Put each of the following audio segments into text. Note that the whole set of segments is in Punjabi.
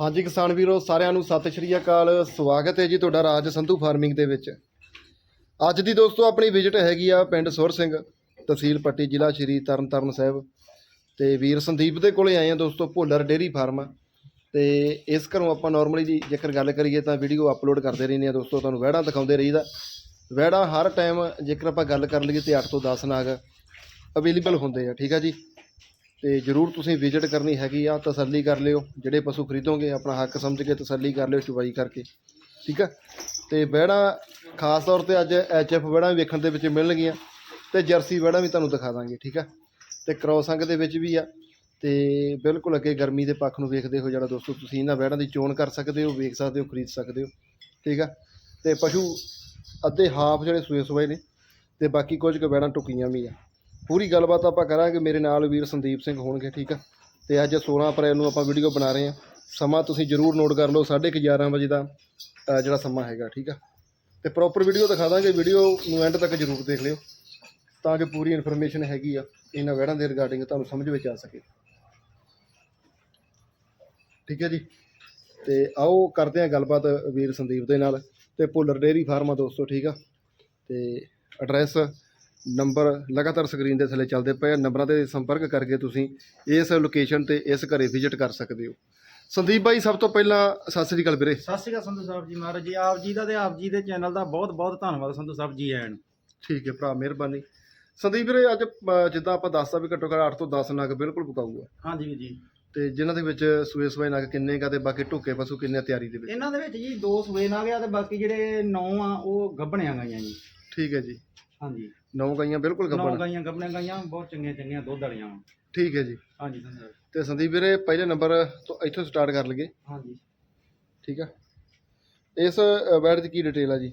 ਹਾਂਜੀ ਕਿਸਾਨ ਵੀਰੋ, ਸਾਰਿਆਂ ਨੂੰ ਸਤਿ ਸ਼੍ਰੀ ਅਕਾਲ। ਸਵਾਗਤ ਹੈ ਜੀ ਤੁਹਾਡਾ ਰਾਜ ਸੰਧੂ ਫਾਰਮਿੰਗ ਦੇ ਵਿੱਚ। ਅੱਜ ਦੀ ਦੋਸਤੋ ਆਪਣੀ ਵਿਜ਼ਿਟ ਹੈਗੀ ਆ ਪਿੰਡ ਸੁਰ ਸਿੰਘ, ਤਹਿਸੀਲ ਪੱਟੀ, ਜ਼ਿਲ੍ਹਾ ਸ਼੍ਰੀ ਤਰਨਤਾਰਨ ਸਾਹਿਬ। ਤੇ ਵੀਰ ਸੰਦੀਪ ਦੇ ਕੋਲੇ ਆਏ ਆ ਦੋਸਤੋ, ਭੋਲਰ ਡੇਰੀ ਫਾਰਮ। ਤੇ ਇਸ ਘਰੋਂ ਆਪਾਂ ਨਾਰਮਲੀ ਜੀ ਜੇਕਰ ਗੱਲ ਕਰੀਏ ਤਾਂ ਵੀਡੀਓ ਅਪਲੋਡ ਕਰਦੇ ਰਹਿੰਦੇ ਆ ਦੋਸਤੋ, ਤੁਹਾਨੂੰ ਵਹਿੜਾਂ ਦਿਖਾਉਂਦੇ ਰਹੀਦਾ। ਵਹਿੜਾਂ ਹਰ ਟਾਈਮ ਜੇਕਰ ਆਪਾਂ ਗੱਲ ਕਰ ਲਈਏ ਤੇ 8 ਤੋਂ 10 ਨਾਗ ਅਵੇਲੇਬਲ ਹੁੰਦੇ ਆ, ਠੀਕ ਆ ਜੀ? ਤੇ ਜਰੂਰ ਤੁਸੀਂ ਵਿਜ਼ਿਟ ਕਰਨੀ ਹੈਗੀ ਆ, ਤਸੱਲੀ ਕਰ ਲਿਓ। ਜਿਹੜੇ ਪਸ਼ੂ ਖਰੀਦੋਗੇ, ਆਪਣਾ ਹੱਕ ਸਮਝ ਕੇ ਤਸੱਲੀ ਕਰ ਲਿਓ ਚੁਬਾਈ ਕਰਕੇ। ਠੀਕ ਆ? ਤੇ ਵਹਿੜਾਂ, ਖਾਸ ਤੌਰ ਤੇ ਅੱਜ ਐਚਐਫ ਵਹਿੜਾਂ ਵੀ ਵੇਖਣ ਦੇ ਵਿੱਚ ਮਿਲਣਗੀਆਂ। ਤੇ ਜਰਸੀ ਵਹਿੜਾਂ ਵੀ ਤੁਹਾਨੂੰ ਦਿਖਾ ਦਾਂਗੇ, ਠੀਕ ਆ? ਤੇ ਕ੍ਰੋਸ ਦੇ ਵਿੱਚ ਵੀ ਆ। ਤੇ ਬਿਲਕੁਲ ਅੱਗੇ ਗਰਮੀ ਦੇ ਪੱਖ ਨੂੰ ਵੇਖਦੇ ਹੋ ਜਿਹੜਾ ਦੋਸਤੋ ਤੁਸੀਂ ਇਹਨਾਂ ਬਹਿੜਾਂ ਦੀ ਚੋਣ ਕਰ ਸਕਦੇ ਹੋ, ਵੇਖ ਸਕਦੇ ਹੋ, ਖਰੀਦ ਸਕਦੇ ਹੋ। ਠੀਕ ਆ? ਤੇ ਪਸ਼ੂ ਅੱਧੇ ਹਾਫ ਜਿਹੜੇ ਸੂਏ ਸੂਏ ਨੇ। ਤੇ ਬਾਕੀ ਕੁਝ ਕੁ ਵਹਿੜਾਂ ਟੁਕੀਆਂ ਵੀ ਆ। ਪੂਰੀ ਗੱਲਬਾਤ ਆਪਾਂ ਕਰਾਂਗੇ। ਮੇਰੇ ਨਾਲ ਵੀਰ ਸੰਦੀਪ ਸਿੰਘ ਹੋਣਗੇ, ਠੀਕ ਆ? ਤੇ ਅੱਜ 16 ਅਪ੍ਰੈਲ ਨੂੰ ਆਪਾਂ ਵੀਡੀਓ ਬਣਾ ਰਹੇ ਹਾਂ। ਸਮਾਂ ਤੁਸੀਂ ਜਰੂਰ ਨੋਟ ਕਰ ਲਓ 11:30 ਵਜੇ ਦਾ ਜਿਹੜਾ ਸਮਾਂ ਹੈਗਾ, ਠੀਕ ਆ? ਤੇ ਪ੍ਰੋਪਰ ਵੀਡੀਓ ਦਿਖਾ ਦਾਂਗੇ। ਵੀਡੀਓ ਨੂੰ ਐਂਡ ਤੱਕ ਜਰੂਰ ਦੇਖ ਲਿਓ, ਤਾਂ ਜੋ ਪੂਰੀ ਇਨਫੋਰਮੇਸ਼ਨ ਹੈਗੀ ਆ, ਇਹਨਾਂ ਵਹਿੜਾਂ ਦੇ ਰਿਗਾਰਡਿੰਗ ਤੁਹਾਨੂੰ ਸਮਝ ਵਿੱਚ ਆ ਸਕੇ। ਠੀਕ ਹੈ ਜੀ? ਤੇ ਆਓ ਕਰਦੇ ਹਾਂ ਗੱਲਬਾਤ ਵੀਰ ਸੰਦੀਪ ਦੇ ਨਾਲ। ਤੇ ਭੁੱਲਰ ਡੇਅਰੀ ਫਾਰਮ ਆ ਦੋਸਤੋ, ਠੀਕ ਆ? ਤੇ ਐਡਰੈਸ ਨੰਬਰ ਲਗਾਤਾਰ ਸਕਰੀਨ ਦੇ ਥੱਲੇ ਚੱਲਦੇ ਪਏ ਆ। ਨੰਬਰਾਂ ਤੇ ਸੰਪਰਕ ਕਰਕੇ ਤੁਸੀਂ ਇਸ ਲੋਕੇਸ਼ਨ ਤੇ ਇਸ ਘਰੇ ਵਿਜ਼ਿਟ ਕਰ ਸਕਦੇ ਹੋ। ਸੰਦੀਪ ਬਾਈ ਸਭ ਤੋਂ ਪਹਿਲਾਂ ਸਤਿ ਸ੍ਰੀ ਅਕਾਲ ਵੀਰੇ। ਸਤਿ ਸ਼੍ਰੀ ਅਕਾਲ ਸੰਧੂ ਸਾਹਿਬ ਜੀ ਮਹਾਰਾਜ ਜੀ। ਆਪ ਜੀ ਦਾ ਤੇ ਆਪ ਜੀ ਦੇ ਚੈਨਲ ਦਾ ਬਹੁਤ ਬਹੁਤ ਧੰਨਵਾਦ ਸੰਧੂ ਸਾਹਿਬ ਜੀ ਆਇਆਂ ਨੂੰ। ਠੀਕ ਹੈ ਭਰਾ ਮਿਹਰਬਾਨੀ। ਸੰਦੀਪ ਵੀਰੇ ਅੱਜ ਅ, ਜਿੱਦਾਂ ਆਪਾਂ ਦੱਸਦਾ ਵੀ ਘੱਟੋ ਘੱਟ 8 ਤੋਂ 10 ਨਗ ਬਿਲਕੁਲ ਪਕਾਊਗਾ। ਹਾਂਜੀ ਵੀਰ ਜੀ। ਤੇ ਜਿਨ੍ਹਾਂ ਦੇ ਵਿੱਚ ਸੂਏ ਸੂਏ ਨਗ ਕਿੰਨੇ ਕਾ ਤੇ ਬਾਕੀ ਢੁੱਕੇ ਪਸ਼ੂ ਕਿੰਨੇ ਆ ਤਿਆਰੀ ਦੇ ਵਿੱਚ? ਇਹਨਾਂ ਦੇ ਵਿੱਚ ਜੀ ਦੋ ਸੂਏ ਨਾ ਗਿਆ ਤੇ ਬਾਕੀ ਜਿਹੜੇ ਨੌ ਆ ਉਹ ਗੱਭਣਿਆਂ ਗਾਈਆਂ ਜੀ। ਠੀਕ ਹੈ ਜੀ। ਹਾਂਜੀ। ਨੌ ਗਾਈਆਂ ਬਿਲਕੁਲ ਨੌ ਗਾਈਆਂ ਗੱਭਣਿਆਂ ਗਾਈਆਂ ਬਹੁਤ ਚੰਗੀਆਂ ਚੰਗੀਆਂ ਦੁੱਧ ਵਾਲੀਆਂ। ਵਾਂ। ਠੀਕ ਹੈ ਜੀ। ਹਾਂਜੀ ਤੇ ਸੰਦੀਪ ਵੀਰੇ ਪਹਿਲੇ ਨੰਬਰ ਤੋਂ ਇੱਥੋਂ ਸਟਾਰਟ ਕਰ ਲਈਏ। ਹਾਂਜੀ। ਠੀਕ ਆ। ਇਸ ਬੈਡ ਦੀ ਕੀ ਡਿਟੇਲ ਆ ਜੀ?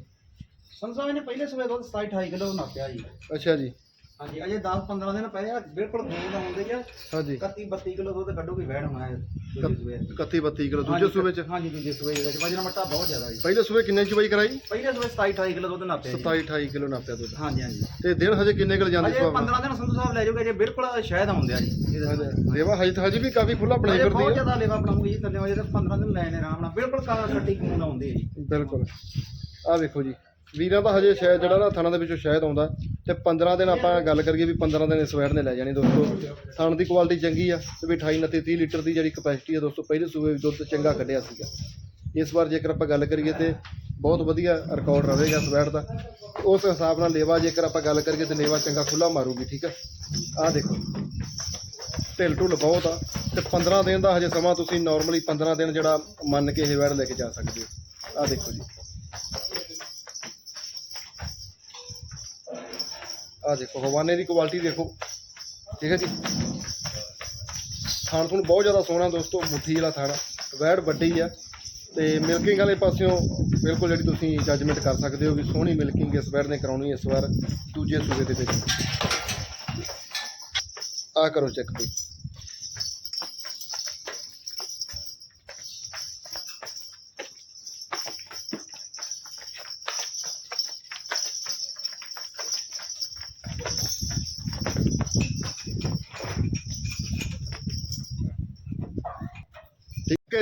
ਸਾਹਿਬ ਨੇ ਪਹਿਲੇ ਸੂਏ ਦੁੱਧ 27 28 ਕਿਲੋ ਨਾਪਿਆ ਜੀ। ਅੱਛਾ ਜੀ। ਹਾਂਜੀ ਅਜੇ 10 15 ਦਿਨ ਪਏ ਆ ਬਿਲਕੁਲ ਗੂੰਦ ਆਉਂਦੇ ਆ ਹਾਂਜੀ। 31 32 ਕਿਲੋ ਦੁੱਧ ਕੱਢੂਗੀ ਵੈੜ ਹੋਣਾ ਹੈ ਦੂਜੇ ਸੂਏ 31 32 ਕਿਲੋ ਦੂਜੇ ਹਾਂਜੀ, ਸੂਬੇ ਚ? ਹਾਂਜੀ ਦੂਜੇ ਸੂਏ ਦੇ ਵਿੱਚ। ਵਜਨ ਮੱਟਾ ਬਹੁਤ ਜ਼ਿਆਦਾ ਜੀ। ਪਹਿਲੇ ਸੂਬੇ ਕਿੰਨੇ ਚਵਾਈ ਕਰਾਈ? ਪਹਿਲੇ ਸੂਏ 27 28 ਕਿਲੋ ਦੁੱਧ ਨਾਪਿਆ ਜੀ। 27 28 ਕਿਲੋ ਨਾਪਿਆ ਦੁੱਧ। ਹਾਂਜੀ ਹਾਂਜੀ। ਤੇ ਦਿਨ ਹਜੇ ਕਿੰਨੇ ਕਿਲ ਜਾਂਦੇ ਅਜੇ ਸੁਭਾਅ 15 ਦਿਨ ਸੰਧੂ ਸਾਹਿਬ ਲੈ ਜਾਓਗੇ ਜੇ ਬਿਲਕੁਲ ਸ਼ਾਇਦ ਆਉਂਦੇ ਆ ਜੀ। ਰੇਵਾ ਹਜੇ ਹਜੇ ਵੀ ਕਾਫੀ ਖੁੱਲਾ ਬਣਾਈ ਅਜੇ ਬਹੁਤ ਫਿਰਦੀ ਜ਼ਿਆਦਾ ਲੇਵਾ ਬਣਾਉਂਗੀ ਜੀ ਥੱਲੇ ਅਜੇ ਤਾਂ 15 ਦਿਨ ਲੈਣੇ ਆਰਾਮ ਨਾਲ। ਬਿਲਕੁਲ ਕਾਲਾ ਕੱਟੀ ਗੂੰਦ ਆਉਂਦੀ ਹੈ ਜੀ। ਆ ਬਿਲਕੁਲ। ਆ ਵੇਖੋ ਜੀ। ਵੀਰਾਂ ਦਾ ਹਜੇ ਸ਼ਾਇਦ ਜਿਹੜਾ ਨਾ ਥਾਣਾ ਦੇ ਵਿੱਚੋਂ ਸ਼ਾਇਦ ਆਉਂਦਾ ਤੇ 15 ਦਿਨ ਆਪਾਂ ਗੱਲ ਕਰੀਏ ਵੀ 15 ਦਿਨ ਇਸ ਵੈਟ ਨੇ ਲੈ ਜਾਣੀ ਦੋਸਤੋ। ਥਣ ਦੀ ਕੁਆਲਿਟੀ ਚੰਗੀ ਆ ਤੇ ਵੀ 28 29 30 ਲੀਟਰ ਦੀ ਜਿਹੜੀ ਕਪੈਸਿਟੀ ਆ ਦੋਸਤੋ, ਪਹਿਲੇ ਸੂਬੇ ਵਿੱਚ ਦੁੱਧ ਚੰਗਾ ਕੱਢਿਆ ਸੀਗਾ। ਇਸ ਵਾਰ ਜੇਕਰ ਆਪਾਂ ਗੱਲ ਕਰੀਏ ਤੇ ਬਹੁਤ ਵਧੀਆ ਰਿਕਾਰਡ ਰਹੇਗਾ ਸਵੈਟ ਦਾ। ਉਸ ਹਿਸਾਬ ਨਾਲ ਲੇਵਾ ਜੇਕਰ ਆਪਾਂ ਗੱਲ ਕਰੀਏ ਤੇ ਲੇਵਾ ਚੰਗਾ ਖੁੱਲਾ ਮਾਰੂਗੀ, ਠੀਕ ਆ? ਆਹ ਦੇਖੋ। ਢਿੱਲ ਢੁੱਲ ਬਹੁਤ ਆ ਤੇ 15 ਦਿਨ ਦਾ ਹਜੇ ਸਮਾਂ ਤੁਸੀਂ ਨਾਰਮਲੀ 15 ਦਿਨ ਜਿਹੜਾ ਮੰਨ ਕੇ ਇਹ ਵੈਟ ਲੈ ਕੇ ਜਾ ਸਕਦੇ ਹੋ। ਆਹ ਦੇਖੋ ਜੀ। ਆਹ ਦੇਖੋ, ਹਵਾਨੇ ਦੀ ਕੁਆਲਿਟੀ ਦੇਖੋ। ਠੀਕ ਹੈ ਜੀ? ਥਾਣ ਤੁਹਾਨੂੰ ਬਹੁਤ ਜ਼ਿਆਦਾ ਸੋਹਣਾ ਦੋਸਤੋ, ਮੁੱਠੀ ਵਾਲਾ ਥਾਣਾ ਵੈੜ ਵੱਡੀ ਆ। ਤੇ ਮਿਲਕਿੰਗ ਵਾਲੇ ਪਾਸਿਓਂ ਬਿਲਕੁਲ ਜਿਹੜੀ ਤੁਸੀਂ ਜੱਜਮੈਂਟ ਕਰ ਸਕਦੇ ਹੋ ਵੀ ਸੋਹਣੀ ਮਿਲਕਿੰਗ ਇਸ ਵੈੜ ਨੇ ਕਰਾਉਣੀ ਇਸ ਵਾਰ ਦੂਜੇ ਸੂਬੇ ਦੇ ਵਿੱਚ। ਆ ਕਰੋ ਚੈੱਕ ਬਈ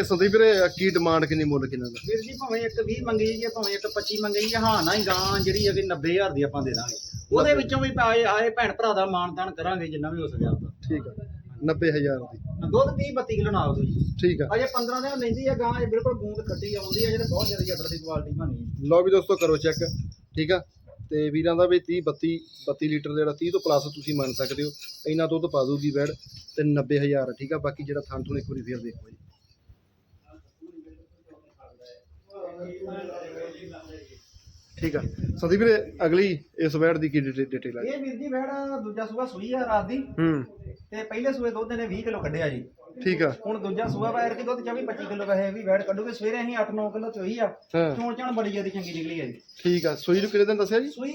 ਠੀਕ ਹੈ ਸੰਦੀਪ ਵੀਰੇ ਕੀ ਡਿਮਾਂਡ ਕਿੰਨੀ ਮੁੱਲ ਕਿੰਨਾ ਦਾ? ਵੀਰ ਜੀ ਭਾਵੇਂ ਇੱਕ 20 ਮੰਗੀ ਜੀ ਭਾਵੇਂ ਇੱਕ 25 ਮੰਗੀ ਜੀ ਹਾਂ ਨਾ ਹੀ ਗਾਂ ਜਿਹੜੀ ਹੈਗੀ 90000 ਦੀ ਆਪਾਂ ਦੇ ਦਾਂਗੇ। ਉਹਦੇ ਵਿੱਚੋਂ ਵੀ ਆਏ ਆਏ ਭੈਣ ਭਰਾ ਦਾ ਮਾਨਤਾਨ ਕਰਾਂਗੇ ਜਿੰਨਾ ਵੀ ਹੋ ਸਕਿਆ ਠੀਕ ਆ। 90000 ਦੀ। ਦੁੱਧ 30 32 ਕਿਲੋ ਨਾਲ ਦੋ ਜੀ ਠੀਕ ਆ। ਅਜੇ 15 ਦਿਨ ਲੈਂਦੀ ਆ ਗਾਂ ਇਹ ਬਿਲਕੁਲ ਗੂੰਦ ਖੱਟੀ ਆਉਂਦੀ ਆ ਜਿਹੜੇ ਬਹੁਤ ਜ਼ਿਆਦਾ ਜੱਟਰ ਦੀ ਕੁਆਲਿਟੀ ਬਣੀ ਲਓ ਵੀ ਦੋਸਤੋ ਕਰੋ ਚੈੱਕ ਠੀਕ ਆ? ਤੇ ਵੀਰਾਂ ਦਾ ਵੀ 30 32 32 ਲੀਟਰ ਦਾ ਜਿਹੜਾ 30 ਤੋਂ ਪਲੱਸ ਤੁਸੀਂ ਮੰਨ ਸਕਦੇ ਹੋ ਇੰਨਾ ਦੁੱਧ ਪਾ ਦੂਗੀ ਵੈੜ ਤੇ 90000 ਠੀਕ ਆ? ਬਾਕੀ ਜਿਹੜਾ ਥਣ ਤੋਂ ਇੱਕ ਵਾਰੀ ਫੇਰ ਦੇਖੋ ਜੀ। ਠੀਕ ਆ। ਸੰਦੀਪ ਵੀਰੇ ਅਗਲੀ ਇਸ ਵੈੜ ਦੀ ਕੀ ਡਿਟੇਲ ਆ ਇਹ ਵੀਰ ਜੀ ਵੈੜ ਦੂਜਾ ਸੂਆ ਸੂਈ ਆ ਰਾਤ ਦੀ। ਹੂੰ। ਤੇ ਪਹਿਲੇ ਸੂਏ ਦੁੱਧ ਨੇ 20 ਕਿਲੋ ਕੱਢਿਆ ਜੀ। ਠੀਕ ਆ। ਹੁਣ ਦੂਜਾ ਸੂਆ ਵੈੜ ਕੀ ਦੁੱਧ 24 25 ਕਿਲੋ ਵੈਸੇ ਵੀ ਵੈੜ ਕੱਢੂਗੇ। ਸਵੇਰੇ ਅਸੀਂ 8-9 ਕਿਲੋ ਚੋਈ ਆ। ਹਾਂ। ਚੋਣ ਚਾਣ ਬੜੀ ਜ਼ਿਆਦਾ ਚੰਗੀ ਨਿਕਲੀ ਹੈ ਜੀ। ਠੀਕ ਆ। ਸੂਈ ਨੂੰ ਕਿਹੜੇ ਦਿਨ ਦੱਸਿਆ ਜੀ? ਸੂਈ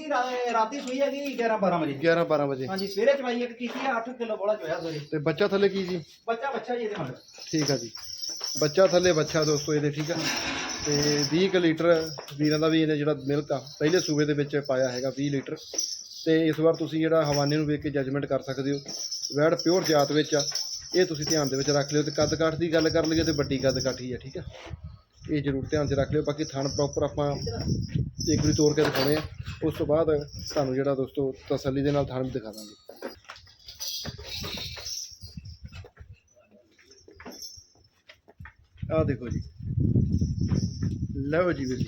ਰਾਤੀ ਸੂਈ ਹੈਗੀ 11-12 ਵਜੇ। 11 12 ਵਜੇ। ਹਾਂਜੀ ਸਵੇਰੇ ਚਵਾਈ ਇੱਕ ਕੀਤੀ ਆ 8 ਕਿਲੋ ਬੋਲਾ ਚੋਇਆ ਸਵੇਰੇ ਤੇ ਬੱਚਾ ਥੱਲੇ ਕੀ ਜੀ? ਬੱਚਾ ਬੱਚਾ ਜੀ ਇਹਦੇ ਮਗਰ ਠੀਕ ਆ ਜੀ। ਬੱਚਾ ਥੱਲੇ ਬੱਚਾ ਦੋਸਤੋ ਇਹਦੇ, ਠੀਕ ਆ? ਤੇ 20 ਕੁ ਲੀਟਰ ਵੀਰਾਂ ਦਾ ਵੀ ਇਹਨੇ ਜਿਹੜਾ ਮਿਲਕ ਆ, ਪਹਿਲੇ ਸੂਬੇ ਦੇ ਵਿੱਚ ਪਾਇਆ ਹੈਗਾ 20 ਲੀਟਰ। ਤੇ ਇਸ ਵਾਰ ਤੁਸੀਂ ਜਿਹੜਾ ਹਵਾਨੇ ਨੂੰ ਵੇਖ ਕੇ ਜੱਜਮੈਂਟ ਕਰ ਸਕਦੇ ਹੋ। ਵੈੜ ਪਿਓਰ ਜਾਤ ਵਿੱਚ ਆ, ਇਹ ਤੁਸੀਂ ਧਿਆਨ ਦੇ ਵਿੱਚ ਰੱਖ ਲਿਓ ਤੇ ਕੱਦ ਕਾਠ ਦੀ ਗੱਲ ਕਰ ਲਈਏ ਤੇ ਵੱਡੀ ਕੱਦ ਕਾਠੀ ਹੈ ਠੀਕ ਆ? ਇਹ ਜ਼ਰੂਰ ਧਿਆਨ 'ਚ ਰੱਖ ਲਿਓ, ਬਾਕੀ ਥਣ ਪ੍ਰੋਪਰ ਆਪਾਂ ਇੱਕ ਵਾਰੀ ਤੋੜ ਕੇ ਦਿਖਾਉਣੇ ਆ। ਉਸ ਤੋਂ ਬਾਅਦ ਤੁਹਾਨੂੰ ਜਿਹੜਾ ਦੋਸਤੋ ਤਸੱਲੀ ਦੇ ਨਾਲ ਥਣ ਵੀ ਦਿਖਾ ਦਾਂਗੇ। ਆਹ ਦੇਖੋ ਜੀ। ਲਓ ਜੀ ਵੀਰ ਜੀ।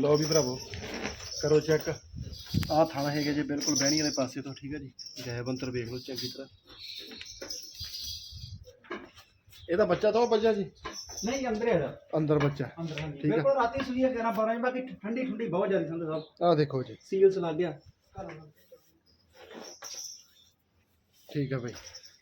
ਲਓ ਵੀ ਭਰਾਵੋ, ਕਰੋ ਚੈੱਕ ਆਹ ਥਾਣਾ ਹੈਗਾ ਜੀ, ਬਿਲਕੁਲ ਬਹਿਣੀ ਵਾਲੇ ਪਾਸੇ ਤੋਂ, ਠੀਕ ਹੈ ਜੀ। ਗਾਇਬ ਬੰਤਰ ਵੇਖ ਲਓ, ਚੰਗੀ ਤਰ੍ਹਾਂ। ਇਹਦਾ ਬੱਚਾ ਤਾਂ ਉਹ ਬੱਚਾ ਜੀ। ਨਹੀਂ ਅੰਦਰ ਹੈਗਾ ਅੰਦਰ ਬੱਚਾ। ਅੰਦਰ ਹਾਂਜੀ। ਠੀਕ ਆ। ਬਿਲਕੁਲ ਰਾਤੀ ਸੂਈ ਹੈ 11 12 ਵਜੇ ਬਾਕੀ ਠੰਡੀ ਠੰਡੀ ਬਹੁਤ ਜ਼ਿਆਦਾ ਸੰਦ ਸਾਹਿਬ ਆਹ ਦੇਖੋ ਜੀ। ਸੀਲਸ ਲੱਗ ਗਿਆ। ਠੀਕ ਹੈ ਭਾਈ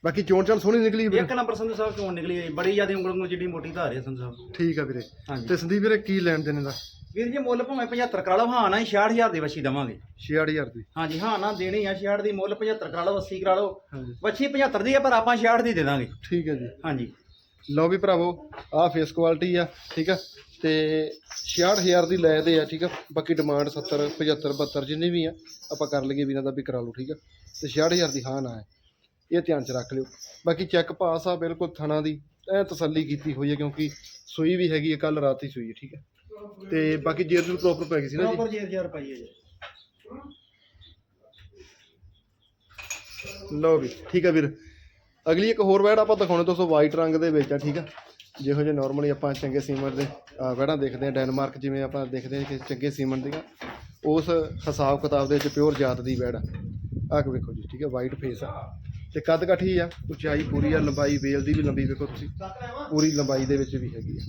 ਬਾਕੀ ਚੋਣ ਚਾਲ ਸੋਹਣੀ ਨਿਕਲੀ ਵੀਰੇ। ਇੱਕ ਨੰਬਰ ਸੰਧੂ ਸਾਹਿਬ ਚੋਣ ਨਿਕਲੀ ਹੈ ਬੜੀ ਜ਼ਿਆਦਾ ਉਂਗਲ ਨੂੰ ਜਿੱਡੀ ਮੋਟੀ ਧਾਰ ਹੈ ਸੰਧੂ ਸਾਹਿਬ। ਠੀਕ ਹੈ ਵੀਰੇ। ਹਾਂਜੀ। ਤੇ ਸੰਦੀਪ ਵੀਰੇ ਕੀ ਲੈਣ ਦੇਣੇ ਦਾ? ਵੀਰ ਜੀ ਮੁੱਲ ਭਾਵੇਂ 75 ਕਰਾ ਲਓ ਹਾਂ ਨਾ 66000 ਦੀ ਵਛੀ ਦਵਾਂਗੇ। 66000 ਦੀ। ਹਾਂਜੀ ਹਾਂ ਨਾ ਦੇਣੀ ਆ 66 ਦੀ ਮੁੱਲ 75 ਕਰਾ ਲਓ 80 ਕਰਾ ਲਓ। ਹਾਂਜੀ। ਵਛੀ 75 ਦੀ ਹੈ ਪਰ ਆਪਾਂ 66 ਦੀ ਦੇ ਦਾਂਗੇ। ਠੀਕ ਹੈ ਜੀ। ਹਾਂਜੀ। ਲਓ ਵੀ ਭਰਾਵੋ ਆਹ ਫੇਸ ਕੁਆਲਿਟੀ ਆ ਠੀਕ ਆ? ਤੇ 66000 ਦੀ ਲੈ ਦੇ ਆ ਠੀਕ ਆ? ਬਾਕੀ ਡਿਮਾਂਡ 70 75 72 ਜਿੰਨੀ ਵੀ ਆ ਆਪਾਂ ਕਰ ਲਈਏ ਵੀਰਾਂ ਦਾ ਵੀ ਕਰਾ ਲਓ ਠੀਕ ਆ? ਤੇ 66000 ਦੀ ਹਾਂ ਨਾ ਹੈ। ਇਹ ਧਿਆਨ ਚ ਰੱਖ ਲਿਓ। ਬਾਕੀ ਚੈੱਕ ਪਾਸ ਆ ਬਿਲਕੁਲ ਥਣਾ ਦੀ ਐ ਤਸੱਲੀ ਕੀਤੀ ਹੋਈ ਹੈ ਕਿਉਂਕਿ ਸੂਈ ਵੀ ਹੈਗੀ ਹੈ ਕੱਲ ਰਾਤ ਹੀ ਸੂਈ ਹੈ ਠੀਕ ਹੈ ਤੇ ਬਾਕੀ ਜੇਰ ਨੂੰ ਪ੍ਰੋਪਰ ਪੈ ਗਈ ਸੀ ਨਾ ਜੀ? ਪ੍ਰੋਪਰ ਜੀ 1000 ਰੁਪਏ ਜੀ। ਲਓ ਵੀ ਠੀਕ ਆ ਵੀਰ। ਅਗਲੀ ਇੱਕ ਹੋਰ ਵੈੜ ਆਪਾਂ ਦਿਖਾਉਣੇ ਦੋਸਤੋ ਵਾਈਟ ਰੰਗ ਦੇ ਵਿੱਚ ਆ ਠੀਕ ਆ? ਜਿਹੋ ਜਿਹੇ ਨਾਰਮਲੀ ਆਪਾਂ ਚੰਗੇ ਸੀਮੈਂਟ ਦੇ ਅਹ, ਵੈੜਾਂ ਦੇਖਦੇ ਆ ਡੈਨਮਾਰਕ ਜਿਵੇਂ ਆਪਾਂ ਦੇਖਦੇ ਆ ਕਿ ਚੰਗੇ ਸੀਮੈਂਟ ਦੀਆਂ। ਉਸ ਹਿਸਾਬ ਕਿਤਾਬ ਦੇ ਵਿੱਚ ਪਿਓਰ ਜਾਤ ਦੀ ਵੈੜ ਆ। ਆਹ ਵੇਖੋ ਜੀ ਠੀਕ ਹੈ ਵਾਈਟ ਫੇਸ ਆ। ਤੇ ਕੱਦ ਕਾਠੀ ਆ ਉਚਾਈ ਪੂਰੀ ਆ ਲੰਬਾਈ ਵੇਲ ਦੀ ਵੀ ਲੰਬੀ ਵੇਖੋ ਤੁਸੀਂ। ਪੂਰੀ ਲੰਬਾਈ ਦੇ ਵਿੱਚ ਵੀ ਹੈਗੀ ਆ।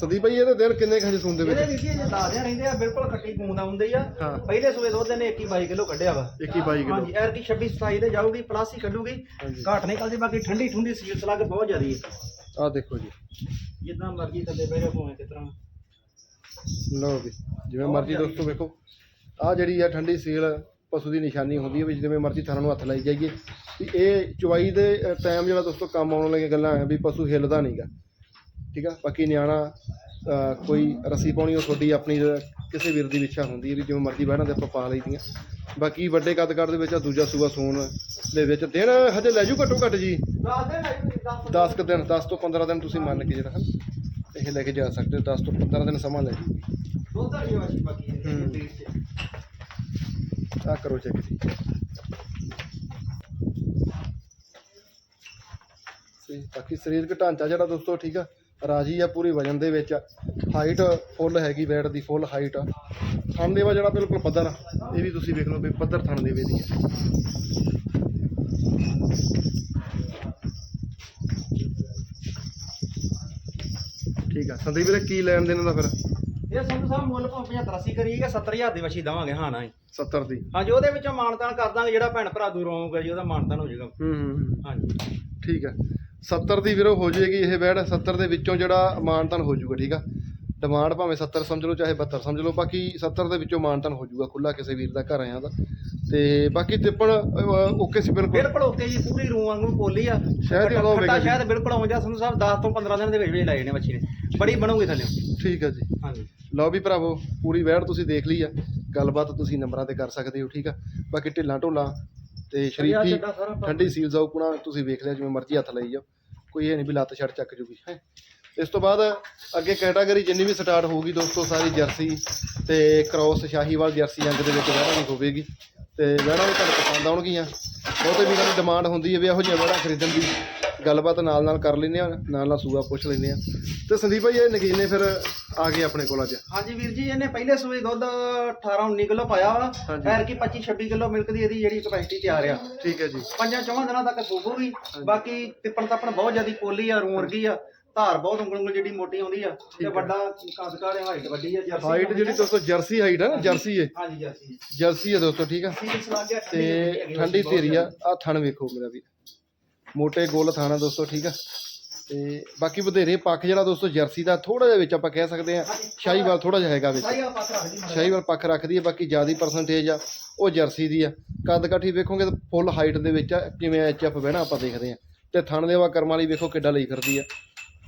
ਸੰਦੀਪ ਭਾਈ ਇਹਦੇ ਦਿਨ ਕਿੰਨੇ ਖੰਜ ਸੂਣ ਦੇ ਇਹਦੇ ਵਿੱਚ ਵਿੱਚ ਜੀ ਦੱਸਦੇ ਰਹਿੰਦੇ ਆ ਬਿਲਕੁਲ ਖੱਟੀ ਗੂੰਦ ਆਉਂਦੀ ਆ। ਹਾਂ। ਪਹਿਲੇ ਸੂਏ ਦੁੱਧ ਨੇ 21 22 ਕਿਲੋ ਕੱਢਿਆ ਵਾ। 21 22 ਕਿਲੋ। ਹਾਂਜੀ ਐਰ ਕੀ 26 27 ਦੇ ਜਾਊਗੀ ਪਲੱਸ ਹੀ ਕੱਢੂਗੀ। ਹਾਂਜੀ। ਘਾਟ ਨਿਕਲਦੀ ਬਾਕੀ ਠੰਡੀ ਠੰਡੀ ਸੀਲ ਸਲੱਗ ਬਹੁਤ ਜ਼ਿਆਦੀ ਹੈ ਆਹ ਦੇਖੋ ਜੀ। ਜਿੱਦਾਂ ਮਰਜ਼ੀ ਥੱਲੇ ਬਹਿ ਜਾ ਭਾਵੇਂ ਕਿਸ ਤਰ੍ਹਾਂ। ਲਓ ਵੀ ਜਿਵੇਂ ਮਰਜ਼ੀ ਦੋਸਤੋ ਵੇਖੋ। ਆਹ ਜਿਹੜੀ ਆ ਠੰਡੀ ਸੀਲ ਪਸ਼ੂ ਦੀ ਨਿਸ਼ਾਨੀ ਹੁੰਦੀ ਹੈ ਵੀ ਜਿਵੇਂ ਮਰਜ਼ੀ ਥਾਂ ਨੂੰ ਹੱਥ ਲਾਈ ਜਾਈਏ। ਵੀ ਇਹ ਚੁਆਈ ਦੇ ਟਾਈਮ ਜਿਹੜਾ ਦੋਸਤੋ ਕੰਮ ਆਉਣ ਵਾਲੀਆਂ ਗੱਲਾਂ ਆ ਵੀ ਪਸ਼ੂ ਹਿੱਲਦਾ ਨਹੀਂਗਾ ਠੀਕ ਆ? ਬਾਕੀ ਨਿਆਣਾ ਕੋਈ ਰੱਸੀ ਪਾਉਣੀ ਉਹ ਤੁਹਾਡੀ ਆਪਣੀ ਕਿਸੇ ਵੀਰ ਦੀ ਇੱਛਾ ਹੁੰਦੀ ਹੈ ਵੀ ਜਿਵੇਂ ਮਰਜ਼ੀ ਬਹਿਣਾ ਤੇ ਆਪਾਂ ਪਾ ਲਈਦੀਆਂ। ਬਾਕੀ ਵੱਡੇ ਕੱਦ ਕੱਦ ਦੇ ਵਿੱਚ ਆ ਦੂਜਾ ਸੂਆ ਸੂਣ ਦੇ ਵਿੱਚ। ਦਿਨ ਹਜੇ ਲੈ ਜੂ ਘੱਟੋ ਘੱਟ ਜੀ? ਦੱਸ ਦੇ ਨਾ 10 ਕੁ ਦਿਨ 10 ਤੋਂ 15 ਦਿਨ ਤੁਸੀਂ ਮੰਨ ਕੇ ਜਿਹੜਾ ਹਨ ਇਹ ਲੈ ਕੇ ਜਾ ਸਕਦੇ ਹੋ। 10 ਤੋਂ 15 ਦਿਨ ਸਮਾਂ ਲੈ ਜੂ। ਦੁੱਧ ਵਾਲੀ ਬਾਕੀ ਹੈ। ਆ ਕਰੋ ਚੈੱਕ ਜੀ। ਸਹੀ ਬਾਕੀ ਸਰੀਰਕ ਢਾਂਚਾ ਜਿਹੜਾ ਦੋਸਤੋ ਠੀਕ ਆ ਰਾਜੀ ਆ ਪੂਰੀ ਵਜਨ ਦੇ ਵਿੱਚ। ਹਾਈਟ ਫੁੱਲ ਹੈਗੀ ਬੈਡ ਦੀ ਫੁੱਲ ਹਾਈਟ ਆ ਥਣ ਦੇਵਾ ਜਿਹੜਾ ਬਿਲਕੁਲ ਪੱਧਰ ਆ ਇਹ ਵੀ ਤੁਸੀਂ ਵੇਖ ਲਓ ਵੀ ਪੱਧਰ ਥਣ ਦੇਵੇ ਦੀ ਹੈ ਠੀਕ ਆ ਸੰਦੀਪ ਵੀਰੇ ਕੀ ਲੈਣ ਦੇਣ ਦਾ ਫਿਰ? ਇਹ ਸੰਧੂ ਸਾਹਿਬ ਮੁੱਲ ਭਾਵੇਂ 75 80 ਕਰੀਏਗਾ 70000 ਦੀ ਵਛੀ ਦਵਾਂਗੇ ਹਾਂ ਨਾ ਹੀ। 70 ਦੀ। ਹਾਂਜੀ ਉਹਦੇ ਵਿੱਚੋਂ ਮਾਨਤਾਨ ਕਰ ਦਾਂਗੇ ਜਿਹੜਾ ਭੈਣ ਭਰਾ ਦੂਰੋਂ ਆਊਗਾ ਜੀ ਉਹਦਾ ਮਾਨਤਾਨ ਹੋ ਜਾਏਗਾ। ਹੂੰ ਹੂੰ ਹਾਂਜੀ। ਠੀਕ ਹੈ 70 ਦੀ ਵੀਰੋ ਹੋ ਜਾਏਗੀ ਇਹ ਬੈਡ 70 ਦੇ ਵਿੱਚੋਂ ਜਿਹੜਾ ਮਾਨਤਨ ਹੋ ਜਾਊਗਾ ਠੀਕ ਆ? ਡਿਮਾਂਡ ਭਾਵੇਂ 70 ਸਮਝ ਲਓ ਚਾਹੇ 72 ਸਮਝ ਲਓ ਬਾਕੀ 70 ਦੇ ਵਿੱਚੋਂ ਮਾਨਤਨ ਹੋ ਜਾਊਗਾ ਖੁੱਲਾ ਕਿਸੇ ਵੀਰ ਦਾ ਘਰ ਆਇਆ ਦਾ। ਤੇ ਬਾਕੀ ਤਿੱਪਣ ਓਕੇ ਸੀ ਬਿਲਕੁਲ। ਬਿਲਕੁਲ ਉੱਤੇ ਜੀ ਪੂਰੀ ਰੂਹ ਵਾਂਗੂ ਪੋਲੀ ਆ। ਸ਼ਾਇਦ ਹੀ ਹੋਵੇਗਾ। ਸ਼ਾਇਦ ਬਿਲਕੁਲ ਆਉਂ ਜਾ ਸੰਧੂ ਸਾਹਿਬ 10 ਤੋਂ 15 ਦਿਨ ਦੇ ਵਿੱਚ ਵਿੱਚ ਲਾਏ ਨੇ ਮੱਛੀ ਨੇ। ਬੜੀ ਬਣੂਗੀ ਥੱਲੇ। ਠੀਕ ਹੈ ਜੀ। ਹਾਂਜੀ। ਲਓ ਵੀ ਭਰਾਵੋ ਪੂਰੀ ਵੈੜ ਤੁਸੀਂ ਦੇਖ ਲਈ ਆ। ਗੱਲਬਾਤ ਤੁਸੀਂ ਨੰਬਰਾਂ ਤੇ ਕਰ ਸਕਦੇ ਹੋ ਠੀਕ ਆ? ਬਾਕੀ ਢਿੱਲਾਂ ਢੋਲਾਂ ਤੇ ਸ਼ਰੀਫੀ ਠੰਡੀ ਸੀਲ ਜਾਊ ਪੁਣਾ ਤੁਸੀਂ ਵੇਖ ਲਿਆ ਜਿਵੇਂ ਮਰਜ਼ੀ ਹੱਥ ਲਾਈ ਜਾਓ। ਕੋਈ ਇਹ ਨਹੀਂ ਵੀ ਲੱਤ ਛੱਡ ਚੱਕ ਜੂਗੀ, ਹੈ। ਇਸ ਤੋਂ ਬਾਅਦ ਅੱਗੇ ਕੈਟਾਗਰੀ ਜਿੰਨੀ ਵੀ ਸਟਾਰਟ ਹੋਊਗੀ ਦੋਸਤੋ, ਸਾਰੀ ਜਰਸੀ ਤੇ ਕ੍ਰੋਸ ਸ਼ਾਹੀਵਾਲ ਜਰਸੀ ਅੰਗ ਦੇ ਵਿੱਚ ਵਹਿਣਾ ਦੀ ਹੋਵੇਗੀ ਤੇ ਵਹਿਣਾ ਵੀ ਤੁਹਾਨੂੰ ਪਸੰਦ ਆਉਣਗੀਆਂ। ਬਹੁਤੇ ਵੀਰਾਂ ਦੀ ਡਿਮਾਂਡ ਹੁੰਦੀ ਹੈ ਵੀ ਇਹੋ ਜਿਹੀਆਂ ਵਹਿਣਾ ਖਰੀਦਣ ਦੀ। ਗੱਲਬਾਤ ਨਾਲ ਨਾਲ ਕਰ ਲੈਂਦੇ ਆ ਨਾਲ ਨਾਲ ਸੂਆ ਪੁੱਛ ਲੈਂਦੇ ਆ। ਤੇ ਸੰਦੀਪ ਭਾਈ ਇਹ ਨਗੀਨੇ ਫਿਰ ਆ ਗਏ ਆਪਣੇ ਕੋਲ ਅੱਜ। ਹਾਂਜੀ ਵੀਰ ਜੀ ਇਹਨੇ ਪਹਿਲੇ ਸੂਏ ਦੁੱਧ 18 19 ਕਿਲੋ ਪਾਇਆ ਵਾ। ਐਰ ਕੀ 25 26 ਕਿਲੋ ਮਿਲਕ ਦੀ ਇਹਦੀ ਜਿਹੜੀ ਕਪੈਸਿਟੀ ਤਿਆਰ ਆ। ਠੀਕ ਹੈ ਜੀ। ਪੰਜਾਂ ਚੌਵਾਂ ਦਿਨਾਂ ਤੱਕ ਸੂਬੂਗੀ ਬਾਕੀ ਤਿੱਪਣ ਤੱਪਣ ਬਹੁਤ ਜ਼ਿਆਦੀ ਪੋਲੀ ਆ ਰੂੰ ਵਰਗੀ ਆ। ਧਾਰ ਬਹੁਤ ਉਂਗਲ ਉਂਗਲ ਜਿਹੜੀ ਮੋਟੀ ਆਉਂਦੀ ਆ ਤੇ ਹੈ। ਵੱਡਾ ਕਾਸਕਾਰ ਆ ਹਾਈਟ ਵੱਡੀ ਆ ਜਰਸੀ ਹਾਈਟ ਜਿਹੜੀ ਦੋਸਤੋ ਜਰਸੀ ਹਾਈਟ ਹੈ ਨਾ ਜਰਸੀ ਹੈ ਹਾਂਜੀ ਜਰਸੀ। ਜਰਸੀ ਹੈ ਦੋਸਤੋ ਠੀਕ ਆ। ਤੇ ਠੰਡੀ ਧੀਰੀ ਆ ਆ ਥਣ ਵੇਖੋ ਮੇਰਾ ਵੀ ਮੋਟੇ ਗੋਲ ਥਾਣਾ ਦੋਸਤੋ ਠੀਕ ਆ? ਤੇ ਬਾਕੀ ਵਧੇਰੇ ਪੱਖ ਜਿਹੜਾ ਦੋਸਤੋ ਜਰਸੀ ਦਾ ਥੋੜਾ ਜਿਹਾ ਵਿੱਚ ਆਪਾਂ ਕਹਿ ਸਕਦੇ ਆ ਸ਼ਾਹੀਵਾਲ ਥੋੜਾ ਜਿਹਾ ਹੈਗਾ ਵਿੱਚ। ਸ਼ਾਹੀਵਾਲ ਪੱਖ ਰੱਖਦੀ ਹੈ ਬਾਕੀ ਜ਼ਿਆਦਾ ਪਰਸੈਂਟੇਜ ਆ ਉਹ ਜਰਸੀ ਦੀ ਆ। ਕੱਦ ਕਾਠੀ ਵੇਖੋਗੇ ਤਾਂ ਫੁੱਲ ਹਾਈਟ ਦੇ ਵਿੱਚ ਆ ਕਿਵੇਂ ਐਚਐਫ ਬਹਿਣਾ ਆਪਾਂ ਦੇਖਦੇ ਆ ਤੇ ਥਣ ਦੇ ਵਾ ਕਰਮਾਂ ਵਾਲੀ ਵੇਖੋ ਕਿੱਡਾ ਲਈ ਫਿਰਦੀ ਆ।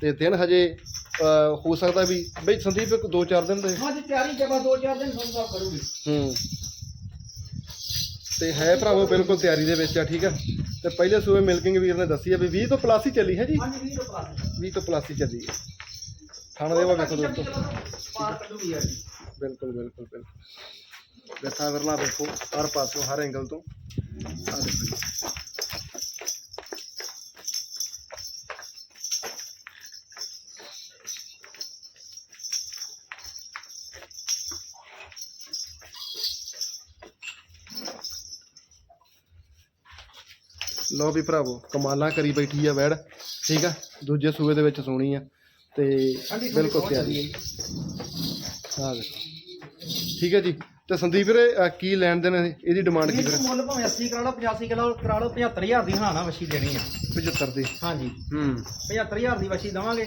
ਤੇ ਦਿਨ ਹਜੇ ਹੋ ਸਕਦਾ ਵੀ ਬਈ ਸੰਦੀਪ ਇੱਕ ਦੋ ਚਾਰ ਦਿਨ ਦੇ। ਹਾਂਜੀ ਤਿਆਰੀ ਜਬਾ ਦੋ ਚਾਰ ਦਿਨ ਸਾਫ਼ ਕਰੂਗੀ। ਹੂੰ। ਤੇ ਹੈ ਭਰਾਵੋ ਬਿਲਕੁਲ ਤਿਆਰੀ ਦੇ ਵਿੱਚ ਆ ਠੀਕ ਆ। ਤੇ ਪਹਿਲੇ ਸੂਏ ਮਿਲਕਿੰਗ ਵੀਰ ਨੇ ਦੱਸੀ ਆ ਵੀ 20 ਤੋਂ ਪਲੱਸ ਹੀ ਚੱਲੀ ਹੈ ਜੀ? ਹਾਂਜੀ 20 ਤੋਂ ਪਲੱਸ। 20 ਤੋਂ ਪਲੱਸ ਹੀ ਚੱਲੀ ਹੈ। ਥਣ ਦੇ ਵਾ ਵੇਖੋ ਦੋਸਤੋ। ਆ ਬਿਲਕੁਲ ਬਿਲਕੁਲ ਬਿਲਕੁਲ। ਵਰਲਾ ਦੇਖੋ ਹਰ ਪਾਸੋਂ ਹਰ ਐਂਗਲ ਤੋਂ। ਆਹ ਦੇਖੋ ਜੀ ਲੋ ਵੀ ਭਰਾਵੋ ਕਮਾਲਾਂ ਕਰੀ ਬੈਠੀ ਆ ਵੈੜ ਠੀਕ ਆ? ਦੂਜੇ ਸੂਏ ਦੇ ਵਿੱਚ ਸੋਣੀ ਆ ਤੇ ਬਿਲਕੁਲ ਤਿਆਰੀ ਦੇਖੋ ਠੀਕ ਹੈ ਜੀ। ਤੇ ਸੰਦੀਪ ਵੀਰੇ ਕੀ ਲੈਣ ਦੇਣ ਇਹਦੀ ਡਿਮਾਂਡ ਕੀ ਵੀਰ? ਮੁੱਲ ਭਾਵੇਂ 80 ਕਰਾ ਲਓ 85 ਕਰਾ ਲਓ ਕਰਾ ਲਓ 75000 ਦੀ ਹਾਨਾ ਵਛੀ ਦੇਣੀ ਆ। 75 ਦੀ। ਹਾਂਜੀ। ਹੂੰ। 75000 ਦੀ ਵਛੀ ਦਵਾਂਗੇ।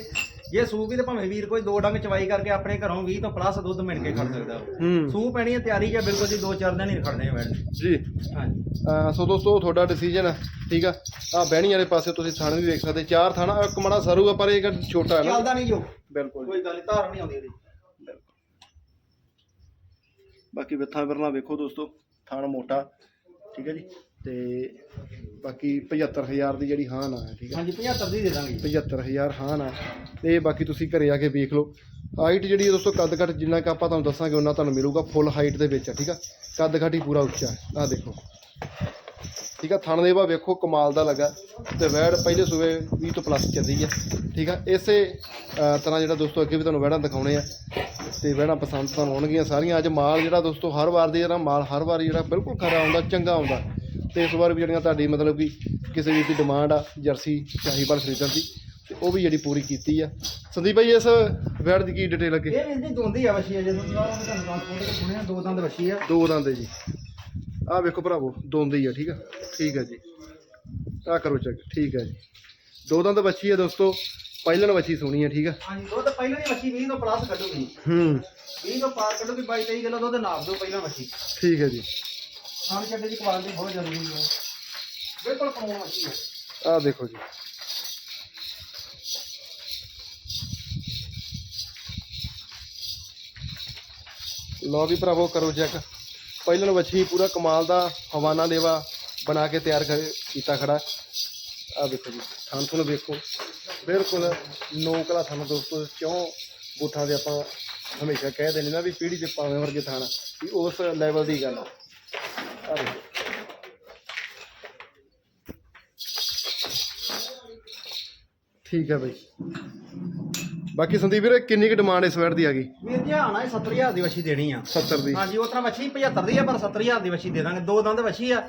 ਜੇ ਸੂਪ ਵੀ ਤੇ ਭਾਵੇਂ ਵੀਰ ਕੋਈ ਦੋ ਡੰਗ ਚਵਾਈ ਕਰਕੇ ਆਪਣੇ ਘਰੋਂ 20 ਤੋਂ ਪਲੱਸ ਦੁੱਧ ਮਿਣ ਕੇ ਖੜ ਸਕਦਾ। ਹੂੰ। ਪੈਣੀ ਹੈ ਤਿਆਰੀ ਜੇ ਬਿਲਕੁਲ ਜੀ ਦੋ ਚਾਰ ਦਿਨ ਹੀ ਖੜਨੇ ਬੈਠ। ਜੀ। ਹਾਂਜੀ। ਅਹ ਸੋ ਦੋਸਤੋ ਤੁਹਾਡਾ ਡਿਸੀਜਨ ਆ ਠੀਕ ਆ? ਆ ਬਹਿਣੀ ਵਾਲੇ ਪਾਸੇ ਤੁਸੀਂ ਥਣ ਵੀ ਵੇਖ ਸਕਦੇ ਚਾਰ ਥਾਣਾ ਇੱਕ ਮੜਾ ਸਰੂ ਆ ਪਰ ਇਹ ਇੱਕ ਛੋਟਾ ਹੈ ਨਾ। ਚੱਲਦਾ ਨਹੀਂ ਜੋ। ਬਿਲਕੁਲ ਕੋਈ ਗੱਲ ਨੀ, ਧਾਰ ਨਹੀਂ ਆਉਂਦੀ ਇਹਦੀ। ਬਾਕੀ ਵਿੱਥਾਂ ਵਰਨਾ ਵੇਖੋ ਦੋਸਤੋ ਥਣ ਮੋਟਾ ਠੀਕ ਹੈ ਜੀ? ਤੇ ਬਾਕੀ 75000 ਦੀ ਜਿਹੜੀ ਹਾਂ ਨਾ ਹੈ ਠੀਕ ਹੈ ਹਾਂਜੀ 75 ਦੀ ਦੇ ਦਾਂਗੇ। 75000 ਹਾਂ ਨਾ ਤੇ ਬਾਕੀ ਤੁਸੀਂ ਘਰੇ ਆ ਕੇ ਵੇਖ ਲਓ। ਹਾਈਟ ਜਿਹੜੀ ਹੈ ਦੋਸਤੋ ਕੱਦ ਕੱਟ ਜਿੰਨਾ ਕਿ ਆਪਾਂ ਤੁਹਾਨੂੰ ਦੱਸਾਂਗੇ ਉਹਨਾਂ ਤੁਹਾਨੂੰ ਮਿਲੂਗਾ ਫੁੱਲ ਹਾਈਟ ਦੇ ਵਿੱਚ ਆ ਠੀਕ ਆ? ਕੱਦ ਕੱਟ ਹੀ ਪੂਰਾ ਉੱਚਾ ਹੈ। ਆਹ ਦੇਖੋ। ਠੀਕ ਆ ਥਣ ਦੇਵਾ ਵੇਖੋ ਕਮਾਲ ਦਾ ਲੱਗਾ। ਤੇ ਵੈੜ ਪਹਿਲੇ ਸੂਏ 20 ਤੋਂ ਪਲੱਸ ਚੱਲੀ ਆ ਠੀਕ ਆ? ਇਸੇ ਤਰ੍ਹਾਂ ਜਿਹੜਾ ਦੋਸਤੋ ਅੱਗੇ ਵੀ ਤੁਹਾਨੂੰ ਵੈੜਾਂ ਦਿਖਾਉਣੇ ਆ। ਤੇ ਵੈੜਾਂ ਪਸੰਦ ਤੁਹਾਨੂੰ ਆਉਣਗੀਆਂ ਸਾਰੀਆਂ। ਅੱਜ ਮਾਲ ਜਿਹੜਾ ਦੋਸਤੋ ਹਰ ਵਾਰ ਦੀ ਜਿਹੜਾ ਮਾਲ ਹਰ ਵਾਰ ਜਿਹੜਾ ਬਿਲਕੁਲ ਖਰਾ ਆਉਂਦਾ ਚੰਗਾ ਆਉਂਦਾ। ਤੇ ਇਸ ਵਾਰ ਵੀ ਜਿਹੜੀਆਂ ਤੁਹਾਡੀ ਮਤਲਬ ਕਿ ਕਿਸੇ ਵੀ ਦੀ ਡਿਮਾਂਡ ਆ ਜਰਸੀ ਸ਼ਾਹੀਵਾਲ ਖਰੀਦਣ ਦੀ ਤੇ ਉਹ ਵੀ ਜਿਹੜੀ ਪੂਰੀ ਕੀਤੀ ਆ। ਸੰਦੀਪ ਭਾਈ ਇਸ ਵੈੜ ਦੀ ਕੀ ਡਿਟੇਲ ਅੱਗੇ? ਇਹ ਜੀ ਦੋਂਦੀ ਆ ਵਛੀ ਆ ਜਦੋਂ ਮੈਂ ਤੁਹਾਨੂੰ ਟ੍ਰਾਂਸਪੋਰਟ ਤੇ ਸੁਣਿਆ ਦੋ ਦੰਦ ਵਛੀ ਆ। ਦੋ ਦੰਦ ਜੀ। ਆਹ ਵੇਖੋ ਭਰਾਵੋ ਦੋਂਦੇ ਹੀ ਆ ਠੀਕ ਆ? ਠੀਕ ਆ ਜੀ। ਆਹ ਕਰੋ ਚੈੱਕ ਠੀਕ ਆ ਜੀ। ਦੋ ਦੰਦ ਬੱਚੀ ਆ ਦੋਸਤੋ ਪਹਿਲਣ ਬੱਚੀ ਸੋਹਣੀ ਆ ਠੀਕ ਆ? ਹਾਂਜੀ ਦੁੱਧ ਪਹਿਲਾਂ ਦੀ ਵਛੀ 20 ਤੋਂ ਪਲੱਸ ਕੱਢੂਗੀ ਹੂੰ। 20 ਤੋਂ ਪਾਰ ਕੱਢੂਗੀ 22 23 ਕਿਲੋ ਦੁੱਧ ਨਾਪ ਦਿਓ ਪਹਿਲਾਂ ਵਛੀ ਠੀਕ ਹੈ ਜੀ। ਖਾਣ ਚੱਡੇ ਦੀ ਕੁਆਲਿਟੀ ਬਹੁਤ ਜ਼ਰੂਰੀ ਹੈ। ਬਿਲਕੁਲ ਪਰੋਂ ਵਛੀ ਹੈ ਆਹ ਦੇਖੋ ਜੀ। ਲਓ ਵੀ ਭਰਾਵੋ, ਕਰੋ ਚੈੱਕ ਪਹਿਲਣ ਬੱਚੀ ਪੂਰਾ ਕਮਾਲ ਦਾ ਹਵਾਨਾ ਲੇਵਾ ਬਣਾ ਕੇ ਤਿਆਰ ਕਰ, ਕੀਤਾ ਖੜਾ। ਆਹ ਦੇਖੋ ਜੀ ਥਾਂ ਤੁਹਾਨੂੰ ਵੇਖੋ। ਬਿਲਕੁਲ ਨੋਕਲਾ ਥਾਂ ਦੋਸਤੋ ਕਿਉਂ ਬੂਥਾਂ ਦੇ ਆਪਾਂ ਹਮੇਸ਼ਾ ਕਹਿ ਦਿੰਦੇ ਨਾ ਵੀ ਪੀੜੀ ਦੇ ਪਾਵੇਂ ਵਰਗੇ ਥਾਂ ਵੀ ਉਸ ਲੈਵਲ ਦੀ ਗੱਲ ਆ। ਠੀਕ ਹੈ ਬਈ। ਬਾਕੀ ਸੰਦੀਪ ਵੀਰੇ ਕਿੰਨੀ ਕੁ ਡਿਮਾਂਡ ਇਸ ਵੈਟ ਦੀ ਆ ਗਈ? ਵੀਰ ਜੀ ਆਣਾ 70000 ਦੀ ਵਛੀ ਦੇਣੀ ਆ। 70 ਦੀ। ਹਾਂਜੀ ਉਹ ਤਰ੍ਹਾਂ ਵਛੀ 75 ਦੀ ਆ ਪਰ 70000 ਦੀ ਵਛੀ ਦੇ ਦਾਂਗੇ। ਦੋ ਦੰਦ ਵਛੀ ਆ।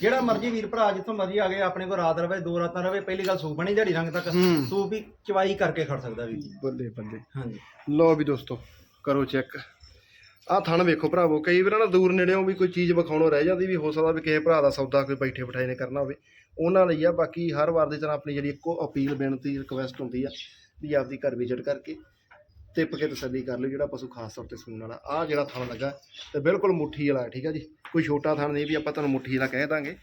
ਜਿਹੜਾ ਮਰਜ਼ੀ ਵੀਰ ਭਰਾ ਜਿੱਥੋਂ ਮਰਜ਼ੀ ਆ ਗਏ ਆਪਣੇ ਕੋਲ ਰਾਤ ਰਵੇ ਦੋ ਰਾਤਾਂ ਰਵੇ ਪਹਿਲੀ ਗੱਲ ਸੂਪ ਬਣੀ ਦਿਹਾੜੀ ਰੰਗ ਤੱਕ। ਸੂਪ ਵੀ ਚਵਾਈ ਕਰਕੇ ਖੜ ਸਕਦਾ ਵੀਰ ਜੀ। ਬੱਲੇ ਬੱਲੇ। ਹਾਂਜੀ। ਲਓ ਵੀ ਦੋਸਤੋ ਕਰੋ ਚੈੱਕ। ਆਹ ਥਣ ਵੇਖੋ ਭਰਾਵੋ ਕਈ ਵਾਰ ਨਾ ਦੂਰ ਨੇੜਿਓਂ ਵੀ ਕੋਈ ਚੀਜ਼ ਵਿਖਾਉਣੋਂ ਰਹਿ ਜਾਂਦੀ ਵੀ ਹੋ ਸਕਦਾ ਵੀ ਕਿਸੇ ਭਰਾ ਦਾ ਸੌਦਾ ਕੋਈ ਬੈਠੇ ਬਿਠਾਏ ਨੇ ਕਰਨਾ ਹੋਵੇ। ਉਹਨਾਂ ਲਈ ਆ ਬਾਕੀ ਹਰ ਵਾਰ ਦੀ ਤਰ੍ਹਾਂ ਆਪਣੀ ਜਿਹੜੀ ਇੱਕੋ ਅਪੀਲ ਬੇਨਤੀ ਰਿਕਵੈਸਟ ਹੁੰਦੀ ਆ ਵੀ ਆਪਦੀ ਘਰ ਵਿਜ਼ਿਟ ਕਰਕੇ ਟਿੱਪ ਕੇ ਤਸੱਲੀ ਕਰ ਲਿਓ ਜਿਹੜਾ ਪਸ਼ੂ ਖਾਸ ਤੌਰ ਤੇ ਸੂਣ ਵਾਲਾ। ਆਹ ਜਿਹੜਾ ਥਣ ਲੱਗਾ ਤੇ ਬਿਲਕੁਲ ਮੁੱਠੀ ਵਾਲਾ ਠੀਕ ਆ ਜੀ। ਕੋਈ ਛੋਟਾ ਥਣ ਨਹੀਂ ਵੀ ਆਪਾਂ ਤੁਹਾਨੂੰ ਮੁੱਠੀ ਵਾਲਾ ਕਹਿ ਦਾਂਗੇ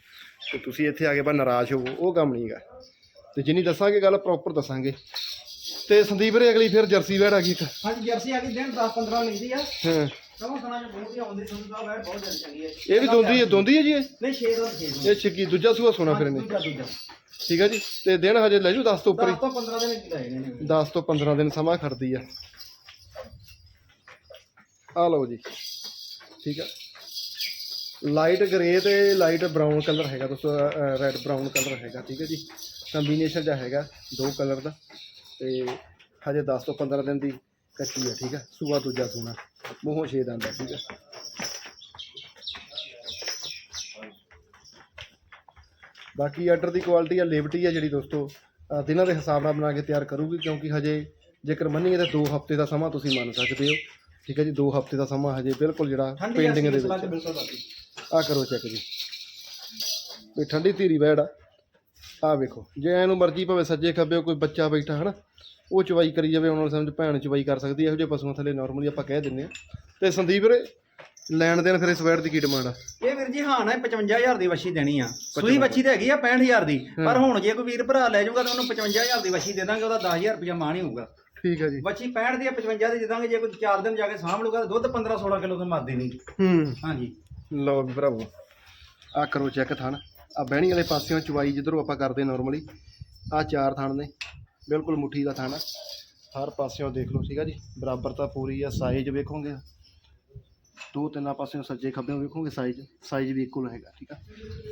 ਤੇ ਤੁਸੀਂ ਇੱਥੇ ਆ ਕੇ ਬਾ ਨਾਰਾਜ਼ ਹੋਵੋ ਉਹ ਕੰਮ ਨਹੀਂਗਾ ਤੇ ਜਿੰਨੀ ਦੱਸਾਂਗੇ ਗੱਲ ਪ੍ਰੋਪਰ ਦੱਸਾਂਗੇ। ਤੇ ਸੰਦੀਪ ਵੀਰੇ ਅਗਲੀ ਫਿਰ ਜਰਸੀ ਵੈੜ ਆ ਗਈ ਇੱਕ। ਹਾਂਜੀ ਜਰਸੀ ਆ ਗਈ ਦਿਨ 10 15 ਲੈਂਦੀ ਆ। ਹਾਂ। ਕਮਾ ਸਣਾ ਚ ਬਹੁਤ ਹੀ ਆਉਂਦੀ ਸੰਧੂ ਸਾਹਿਬ ਬੈਠ ਬਹੁਤ ਜ਼ਿਆਦਾ ਚੰਗੀ ਹੈ। ਇਹ ਵੀ ਦੋਂਦੀ ਹੈ ਦੋਂਦੀ ਹੈ ਜੀ ਇਹ? ਨਹੀਂ 6 ਦਾ 6 ਦਾ ਇਹ ਛਿੱਕੀ ਦੂਜਾ ਸੂਆ ਸੋਨਾ ਫਿਰ ਇਹਨੇ? ਦੂਜਾ ਦੂਜਾ। ਠੀਕ ਹੈ ਜੀ ਤੇ ਦਿਨ ਹਜੇ ਲੈ ਜੂ 10 ਤੋਂ ਉੱਪਰ 10 ਤੋਂ 15 ਦਿਨ ਕੀ ਲਾਏ ਨੇ 10 ਤੋਂ 15 ਦਿਨ ਸਮਾਂ ਖੜਦੀ ਆ। ਆ ਲਓ ਜੀ ਠੀਕ ਆ। ਲਾਈਟ ਗ੍ਰੇ ਤੇ ਲਾਈਟ ਬਰਾਊਨ ਕਲਰ ਹੈਗਾ ਦੋਸਤੋ ਰੈਡ ਬਰਾਊਨ ਕਲਰ ਹੈਗਾ ਠੀਕ ਹੈ ਜੀ। ਕੰਬੀਨੇਸ਼ਨ ਜਿਹਾ ਹੈਗਾ ਦੋ ਕਲਰ ਦਾ ਤੇ ਹਜੇ 10 ਤੋਂ 15 ਦਿਨ ਦੀ ਕੱਚੀ ਆ ਠੀਕ ਆ? ਸੂਆ ਦੂਜਾ ਸੂਣਾ ਮੂੰਹੋਂ ਛੇ ਦੰਦ ਆ ਠੀਕ ਆ? ਬਾਕੀ ਆਰਡਰ ਦੀ ਕੁਆਲਿਟੀ ਆ ਲਿਬਰਟੀ ਆ ਜਿਹੜੀ ਦੋਸਤੋ ਅ, ਦਿਨਾਂ ਦੇ ਹਿਸਾਬ ਨਾਲ ਬਣਾ ਕੇ ਤਿਆਰ ਕਰੂਗੀ ਕਿਉਂਕਿ ਹਜੇ ਜੇਕਰ ਮੰਨੀਏ ਤਾਂ 2 ਹਫ਼ਤੇ ਦਾ ਸਮਾਂ ਤੁਸੀਂ ਮੰਨ ਸਕਦੇ ਹੋ। ਠੀਕ ਹੈ ਜੀ 2 ਹਫ਼ਤੇ ਦਾ ਸਮਾਂ ਹਜੇ ਬਿਲਕੁਲ ਜਿਹੜਾ ਠੰਡੀ ਪੇਂਡਿੰਗ ਦੇ ਵਿੱਚ। ਬਿਲਕੁਲ ਬਾਕੀ। ਆ ਕਰੋ ਚੈੱਕ ਜੀ। ਵੀ ਠੰਡੀ ਧੀਰੀ ਬੈੜ ਆ। ਵੇਖੋ ਜੇ ਇਹਨੂੰ ਮਰਜ਼ੀ ਭਾਵੇਂ ਸੱਜੇ ਖੱਬੇ ਕੋਈ ਬੱਚਾ ਬੈਠਾ ਹਨਾ? ਉਹ ਚਵਾਈ ਕਰੀ ਜਾਵੇ ਉਹਨਾਂ ਨੂੰ ਸਮਝ ਭੈਣ ਚਵਾਈ ਕਰ ਸਕਦੀ ਹੈ ਇਹੋ ਜਿਹੇ ਪਸ਼ੂਆਂ ਥੱਲੇ ਨਾਰਮਲੀ ਆਪਾਂ ਕਹਿ ਦਿੰਦੇ ਆ। ਤੇ ਸੰਦੀਪ ਵੀਰੇ ਲੈਣ ਦੇਣ ਫਿਰ ਇਸ ਵੈਟ ਦੀ ਕੀ ਡਿਮਾਂਡ ਆ? ਇਹ ਵੀਰ ਜੀ ਹਾਂ ਨਾ 55000 ਦੀ ਵਸ਼ੀ ਦੇਣੀ ਆ। ਸੂਈ ਵੱਛੀ ਤੇ ਹੈਗੀ ਆ 65000 ਦੀ। ਪਰ ਹੁਣ ਜੇ ਕੋਈ ਵੀਰ ਭਰਾ ਲੈ ਜਾਊਗਾ ਤਾਂ ਉਹਨੂੰ 55000 ਦੀ ਵਸ਼ੀ ਦੇ ਦਾਂਗੇ ਉਹਦਾ 10000 ਰੁਪਇਆ ਮਾਣ ਹੀ ਹੋਊਗਾ। ਠੀਕ ਹੈ ਜੀ। ਵੱਛੀ 65 ਦੀ ਆ 55 ਦੀ ਦੇ ਦਾਂਗੇ ਜੇ ਕੋਈ 4 ਦਿਨ ਜਾ ਕੇ ਸਾਂਭ ਲੂਗਾ ਤਾਂ ਦੁੱਧ 15 16 ਕਿਲੋ ਤੋਂ ਮਰਦੀ ਨਹੀਂ। ਹੂੰ। ਹਾਂਜੀ। ਲਓ ਵੀ ਭਰਾਵੋ ਆ ਕਰੋ ਚੈੱਕ ਥਣ ਆ ਬਹਿਣੀ ਵਾਲੇ ਪਾਸਿਓਂ ਚਵਾਈ ਜਿੱਧਰੋਂ ਆਪਾਂ ਕਰਦੇ ਨਾਰਮਲੀ ਆ ਚਾਰ ਥਣ ਨੇ। ਬਿਲਕੁਲ ਮੁੱਠੀ ਦਾ ਥਣ। ਆ ਹਰ ਪਾਸਿਓਂ ਦੇਖ ਲਓ, ਠੀਕ ਆ ਜੀ? ਬਰਾਬਰਤਾ ਪੂਰੀ ਆ ਸਾਈਜ਼ ਵੇਖੋਗੇ। ਦੋ ਤਿੰਨਾਂ ਪਾਸਿਓਂ ਸੱਜੇ ਖੱਬੇ ਵੇਖੋਗੇ ਸਾਈਜ਼ ਸਾਈਜ਼ ਵੀ ਇਕੁਅਲ ਹੈਗਾ ਠੀਕ ਆ?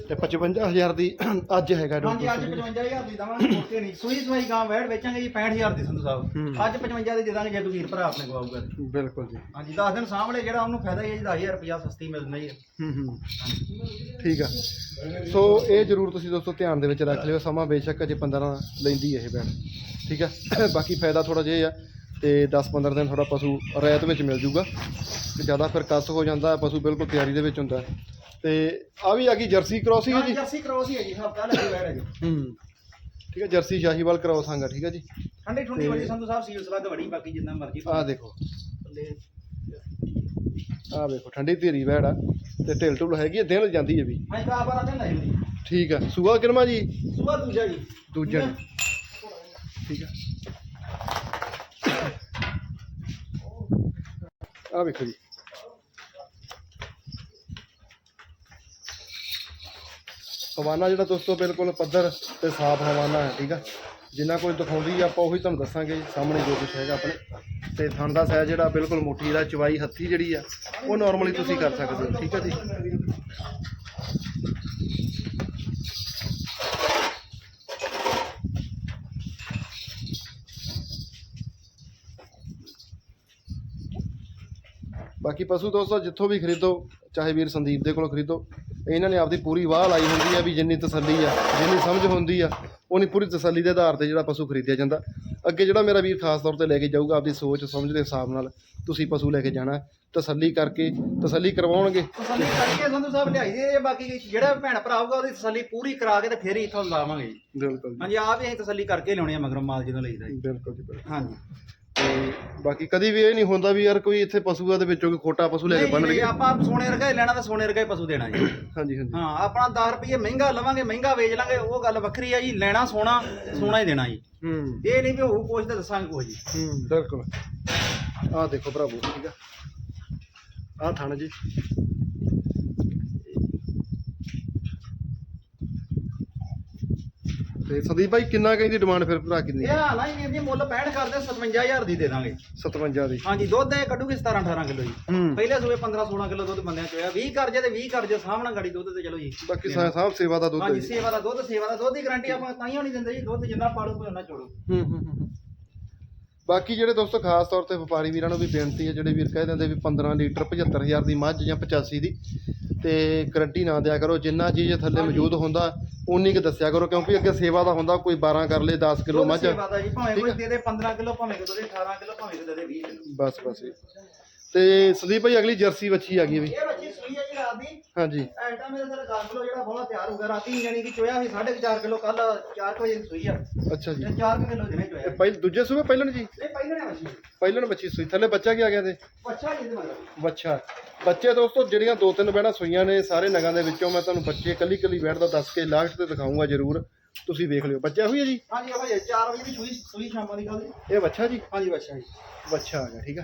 ਤੇ 55000 ਦੀ ਅੱਜ ਹੈਗਾ ਹਾਂਜੀ ਅੱਜ 55000 ਦੀ ਦਵਾਂਗੇ ਨਹੀਂ। ਸੂਈ ਸਵਾਈ ਗਾਂ ਵੈੜ ਵੇਚਾਂਗੇ ਜੀ 65000 ਦੀ ਸੰਧੂ ਸਾਹਿਬ। ਅੱਜ 55 ਦੀ ਦੇ ਦਾਂਗੇ ਜੇ ਵੀਰ ਭਰਾ ਆਪਣੇ ਕੋਲ ਆਊਗਾ ਤੇ। ਬਿਲਕੁਲ ਜੀ। ਹਾਂਜੀ 10 ਦਿਨ ਸਾਂਭਲੇ ਜਿਹੜਾ ਉਹਨੂੰ ਫਾਇਦਾ ਹੀ ਹੈ ਜੀ 10000 ਰੁਪਇਆ ਸਸਤੀ ਮਿਲ ਜਾਂਦੀ ਹੈ। ਹੂੰ ਠੀਕ ਆ। ਸੋ ਇਹ ਜ਼ਰੂਰ ਤੁਸੀਂ ਦੋਸਤੋ ਧਿਆਨ ਦੇ ਵਿੱਚ ਰੱਖ ਲਿਓ ਸਮਾਂ ਬੇਸ਼ੱਕ ਅਜੇ 15 ਲੈਂਦੀ ਹੈ ਇਹ ਬੈਣ ਠੀਕ ਆ? ਬਾਕੀ ਫਾਇਦਾ ਥੋੜਾ ਜਿਹਾ ਆ ਤੇ 10-15 ਦਿਨ ਥੋੜਾ ਪਸ਼ੂ ਰੈਤ ਵਿੱਚ ਮਿਲ ਜੂਗਾ। ਤੇ ਜ਼ਿਆਦਾ ਫਿਰ ਕੱਸ ਹੋ ਜਾਂਦਾ ਹੈ, ਪਸ਼ੂ ਬਿਲਕੁਲ ਤਿਆਰੀ ਦੇ ਵਿੱਚ ਹੁੰਦਾ ਹੈ। ਤੇ ਆ ਵੀ ਆ ਗਈ ਜਰਸੀ ਕ੍ਰੋਸ ਹੀ ਹੈ ਜੀ? ਜਰਸੀ ਕ੍ਰੋਸ ਹੀ ਹੈ ਜੀ ਹਫਤਾ ਲੱਗੀ ਵੈੜ ਹੈ ਜੀ ਹੂੰ। ਠੀਕ ਹੈ ਜਰਸੀ ਸ਼ਾਹੀਵਾਲ ਕ੍ਰੋਸ ਆਂਗਾ ਠੀਕ ਹੈ ਜੀ? ਠੰਡੀ ਠੁੰਡੀ ਵਾਲੀ ਸੰਧੂ ਸਾਹਿਬ ਸੀਲ ਸਲੱਗ ਵੜੀ ਬਾਕੀ ਜਿੰਨਾ ਮਰਜ਼ੀ ਆਹ ਦੇਖੋ। ਆਹ ਵੇਖੋ ਠੰਡੀ ਧੀਰੀ ਵੈੜ ਆ ਤੇ ਢਿਲ ਢੁਲ ਹੈਗੀ ਹੈ ਦਿਨ ਜਾਂਦੀ ਹੈ ਵੀ। ਹਾਂ ਤਾਂ ਬਾਰਾਂ ਦਿਨ ਲੱਗੀ ਜੀ ਠੀਕ ਆ ਸੂਆ ਕਿਰਮਾ ਜੀ? ਸੁਬਾ ਦੂਜਾ ਜੀ। ਦੂਜਾ ਜੀ। ਠੀਕ ਆ ਆ ਵੇਖੋ ਜੀ। ਹਵਾਨਾ ਜਿਹੜਾ ਦੋਸਤੋ ਬਿਲਕੁਲ ਪੱਧਰ ਤੇ ਸਾਫ਼ ਹਵਾਨਾ ਹੈ, ਠੀਕ ਆ? ਜਿੰਨਾ ਕੁਝ ਦਿਖਾਉਂਦੀ ਆ, ਆਪਾਂ ਉਹੀ ਤੁਹਾਨੂੰ ਦੱਸਾਂਗੇ ਸਾਹਮਣੇ ਜੋ ਕੁਝ ਹੈਗਾ ਆਪਣੇ। ਤੇ ਥਣ ਦਾ ਸਾਈਜ਼ ਜਿਹੜਾ ਬਿਲਕੁਲ ਮੋਟੀ ਦਾ, ਚਵਾਈ ਹੱਥੀ ਜਿਹੜੀ ਆ, ਉਹ ਨਾਰਮਲੀ ਤੁਸੀਂ ਕਰ ਸਕਦੇ ਹੋ, ਠੀਕ ਆ ਜੀ? ਬਾਕੀ ਪਸ਼ੂ ਦੋਸਤੋ ਜਿੱਥੋਂ ਵੀ ਖਰੀਦੋ ਚਾਹੇ ਵੀਰ ਸੰਦੀਪ ਦੇ ਕੋਲੋਂ ਖਰੀਦੋ ਇਹਨਾਂ ਨੇ ਆਪਦੀ ਪੂਰੀ ਵਾਹ ਲਾਈ ਹੁੰਦੀ ਆ ਵੀ ਜਿੰਨੀ ਤਸੱਲੀ ਆ ਜਿੰਨੀ ਸਮਝ ਹੁੰਦੀ ਆ ਉਨੀ ਪੂਰੀ ਤਸੱਲੀ ਦੇ ਆਧਾਰ ਤੇ ਜਿਹੜਾ ਪਸ਼ੂ ਖਰੀਦਿਆ ਜਾਂਦਾ। ਅੱਗੇ ਜਿਹੜਾ ਮੇਰਾ ਵੀਰ ਖਾਸ ਤੌਰ ਤੇ ਲੈ ਕੇ ਜਾਊਗਾ ਆਪਦੀ ਸੋਚ ਸਮਝ ਦੇ ਹਿਸਾਬ ਨਾਲ ਤੁਸੀਂ ਪਸ਼ੂ ਲੈ ਕੇ ਜਾਣਾ। ਤਸੱਲੀ ਕਰਕੇ ਤਸੱਲੀ ਕਰਵਾਉਣਗੇ। ਤਸੱਲੀ ਕਰਕੇ ਸੰਧੂ ਸਾਹਿਬ ਲਿਆਈ ਦੇ ਇਹ ਬਾਕੀ ਜਿਹੜਾ ਭੈਣ ਭਰਾ ਆਊਗਾ ਉਹਦੀ ਤਸੱਲੀ ਪੂਰੀ ਕਰਾ ਕੇ ਤੇ ਫਿਰ ਹੀ ਇੱਥੋਂ ਲਾਵਾਂਗੇ ਜੀ। ਬਿਲਕੁਲ ਜੀ। ਹਾਂਜੀ ਆਪ ਹੀ ਅਸੀਂ ਤਸੱਲੀ ਕਰਕੇ ਲਿਆਉਣੇ ਆ ਮਗਰੋਂ ਮਾਲ ਜਦੋਂ ਲਈਦਾ ਜੀ। ਬਿਲਕੁਲ ਜੀ ਬਿਲਕੁਲ। ਹਾਂਜੀ। ਤੇ ਬਾਕੀ ਕਦੀ ਵੀ ਇਹ ਨਹੀਂ ਹੁੰਦਾ ਵੀ ਯਾਰ ਕੋਈ ਇੱਥੇ ਪਸ਼ੂਆਂ ਦੇ ਵਿੱਚੋਂ ਕੋਈ ਖੋਟਾ ਪਸ਼ੂ ਲੈ ਕੇ ਬੰਨ ਲਈਏ। ਆਪਾਂ ਸੋਨੇ ਵਰਗਾ ਹੀ ਲੈਣਾ ਤਾਂ ਸੋਨੇ ਵਰਗਾ ਹੀ ਪਸ਼ੂ ਦੇਣਾ ਜੀ। ਹਾਂਜੀ ਹਾਂਜੀ। ਹਾਂ ਆਪਣਾ 10 ਰੁਪਏ ਮਹਿੰਗਾ ਲਵਾਂਗੇ ਮਹਿੰਗਾ ਵੇਚ ਲਾਂਗੇ ਉਹ ਗੱਲ ਵੱਖਰੀ ਆ ਜੀ ਲੈਣਾ ਸੋਨਾ ਸੋਨਾ ਹੀ ਦੇਣਾ ਜੀ। ਹੂੰ। ਇਹ ਨਹੀਂ ਵੀ ਹੋਊ ਕੁਛ ਤੇ ਦੱਸਾਂਗੇ ਕੁਛ ਜੀ। ਹੂੰ ਬਿਲਕੁਲ। ਆਹ ਦੇਖੋ ਭਰਾਵੋ ਠੀਕ ਆ। ਆਹ ਥਣ ਜੀ। ਤੇ ਸੰਦੀਪ ਭਾਈ ਕਿੰਨਾ ਕਹਿੰਦੀ ਡਿਮਾਂਡ ਫਿਰ ਭਰਾ ਕਿੰਨੀ? ਇਹ ਹਾਲ ਆ ਜੀ ਮੁੱਲ 65 ਕਰਦੇ 57000 ਦੀ ਦੇ ਦਾਂਗੇ। 57 ਦੀ। ਹਾਂਜੀ ਦੁੱਧ ਇਹ ਕੱਢੂਗੀ 17 18 ਕਿਲੋ ਜੀ। ਹੂੰ। ਪਹਿਲੇ ਸੂਏ 15 16 ਕਿਲੋ ਦੁੱਧ ਬੰਦਿਆਂ ਚ ਹੋਇਆ 20 ਕਰ ਜੇ ਤੇ 20 ਕਰ ਜੇ ਸਾਹਮਣਾ ਗਾੜੀ ਦੁੱਧ ਤੇ ਚਲੋ ਜੀ। ਬਾਕੀ ਸਾ- ਸਾਹਿਬ ਸੇਵਾ ਦਾ ਦੁੱਧ ਹੈ ਹਾਂਜੀ ਜੀ। ਸੇਵਾ ਦਾ ਦੁੱਧ ਸੇਵਾ ਦਾ ਦੁੱਧ ਦੀ ਗਾਰੰਟੀ ਆਪਾਂ ਤਾਂ ਹੀ ਨਹੀਂ ਦਿੰਦੇ ਜੀ। ਦੁੱਧ ਜਿੰਨਾ ਪਾੜੂ ਕੋਈ ਉਹਨਾਂ ਛੋੜੋ ਹੂੰ ਹੂੰ ਹੂੰ। ਬਾਕੀ ਜਿਹੜੇ ਦੋਸਤੋ ਖਾਸ ਤੌਰ ਤੇ ਵਪਾਰੀ ਵੀਰਾਂ ਨੂੰ ਵੀ ਬੇਨਤੀ ਹੈ ਜਿਹੜੇ ਵੀਰ ਕਹਿ ਦਿੰਦੇ ਵੀ 15 ਲੀਟਰ 75000 ਦੀ ਮੱਝ ਜਾਂ 85 ਦੀ ਤੇ ਗਰੰਟੀ ਨਾ ਦਿਆ ਕਰੋ। ਜਿੰਨਾ ਚੀਜ਼ ਥੱਲੇ ਮੌਜੂਦ ਹੁੰਦਾ ਉਨੀ ਕੁ ਦੱਸਿਆ ਕਰੋ ਕਿਉਂਕਿ ਅੱਗੇ ਸੇਵਾ ਦਾ ਹੁੰਦਾ ਕੋਈ 12 ਕਰ ਲੇ 10 ਕਿਲੋ ਮੱਝ। ਸੇਵਾ ਦਾ ਜੀ ਭਾਵੇਂ ਕੋਈ। ਦੇ ਦੇ 15 ਕਿਲੋ ਭਾਵੇਂ ਕੋਈ ਦੇ ਦੇ 18 ਕਿਲੋ ਭਾਵੇਂ ਕੋਈ ਦੇ ਦੇ 20 ਕਿਲੋ। ਬਸ ਬਸ। ਤੇ ਸੰਦੀਪ ਭਾਈ ਅਗਲੀ ਜਰਸੀ ਵੱਛੀ ਆ ਗਈ ਵੀ। ਇਹ ਬੱਚੀ ਸੂਈ ਹੈ ਜੀ ਰਾਤ ਦੀ। ਹਾਂਜੀ। ਐਟਾ ਮੇਰੇ ਸਿਰ 10 ਕਿਲੋ ਜਿਹੜਾ ਬੋਲਾ ਤਿਆਰ ਹੋ ਗਿਆ ਰਾਤੀ ਯਾਨੀ ਕਿ ਚੋਇਆ ਸੀ 4.5 ਕਿਲੋ ਕੱਲ 4 ਵਜੇ ਦੀ ਸੂਈ ਆ। ਅੱਛਾ ਜੀ। ਤੇ 4 ਕਿਲੋ ਦਿਨੇ ਚੋਇਆ। ਇਹ ਪਹਿਲ ਦੂਜੇ ਸੂਬੇ ਪਹਿਲਣ ਜੀ? ਇਹ ਪਹਿਲੇ ਨੇ ਬੱਚੀ ਪਹਿਲਣ ਬੱਚੀ ਸੂਈ ਥੱਲੇ ਬੱਚਾ ਕੀ ਆ ਗਿਆ ਤੇ? ਬੱਚਾ ਜੀ ਇਹਦੇ ਮਗਰ ਬੱਚਾ। ਬੱਚੇ ਦੋਸਤੋ ਜਿਹੜੀਆਂ ਦੋ ਤਿੰਨ ਬਹਿਣਾ ਸੂਈਆਂ ਨੇ ਸਾਰੇ ਨਗਾਂ ਦੇ ਵਿੱਚੋਂ ਮੈਂ ਤੁਹਾਨੂੰ ਬੱਚੇ ਕੱਲੀ ਕੱਲੀ ਬੈਠ ਦਾ ਦੱਸ ਕੇ ਲਾਸਟ ਤੇ ਦਿਖਾਉਂਗਾ ਜ਼ਰੂਰ। ਤੁਸੀਂ ਵੇਖ ਲਿਓ ਬੱਚਾ ਹੋਈ ਹੈ ਜੀ? ਹਾਂਜੀ ਆ ਭਾਈ 4 ਵਜੇ ਦੀ ਸੂਈ ਸੂਈ ਸ਼ਾਮਾਂ ਦੀ ਗੱਲ ਇਹ ਬੱਚਾ ਜੀ? ਹਾਂਜੀ ਬੱਚਾ ਜੀ। ਬੱਚਾ ਆ ਗਿਆ ਠੀਕ ਆ।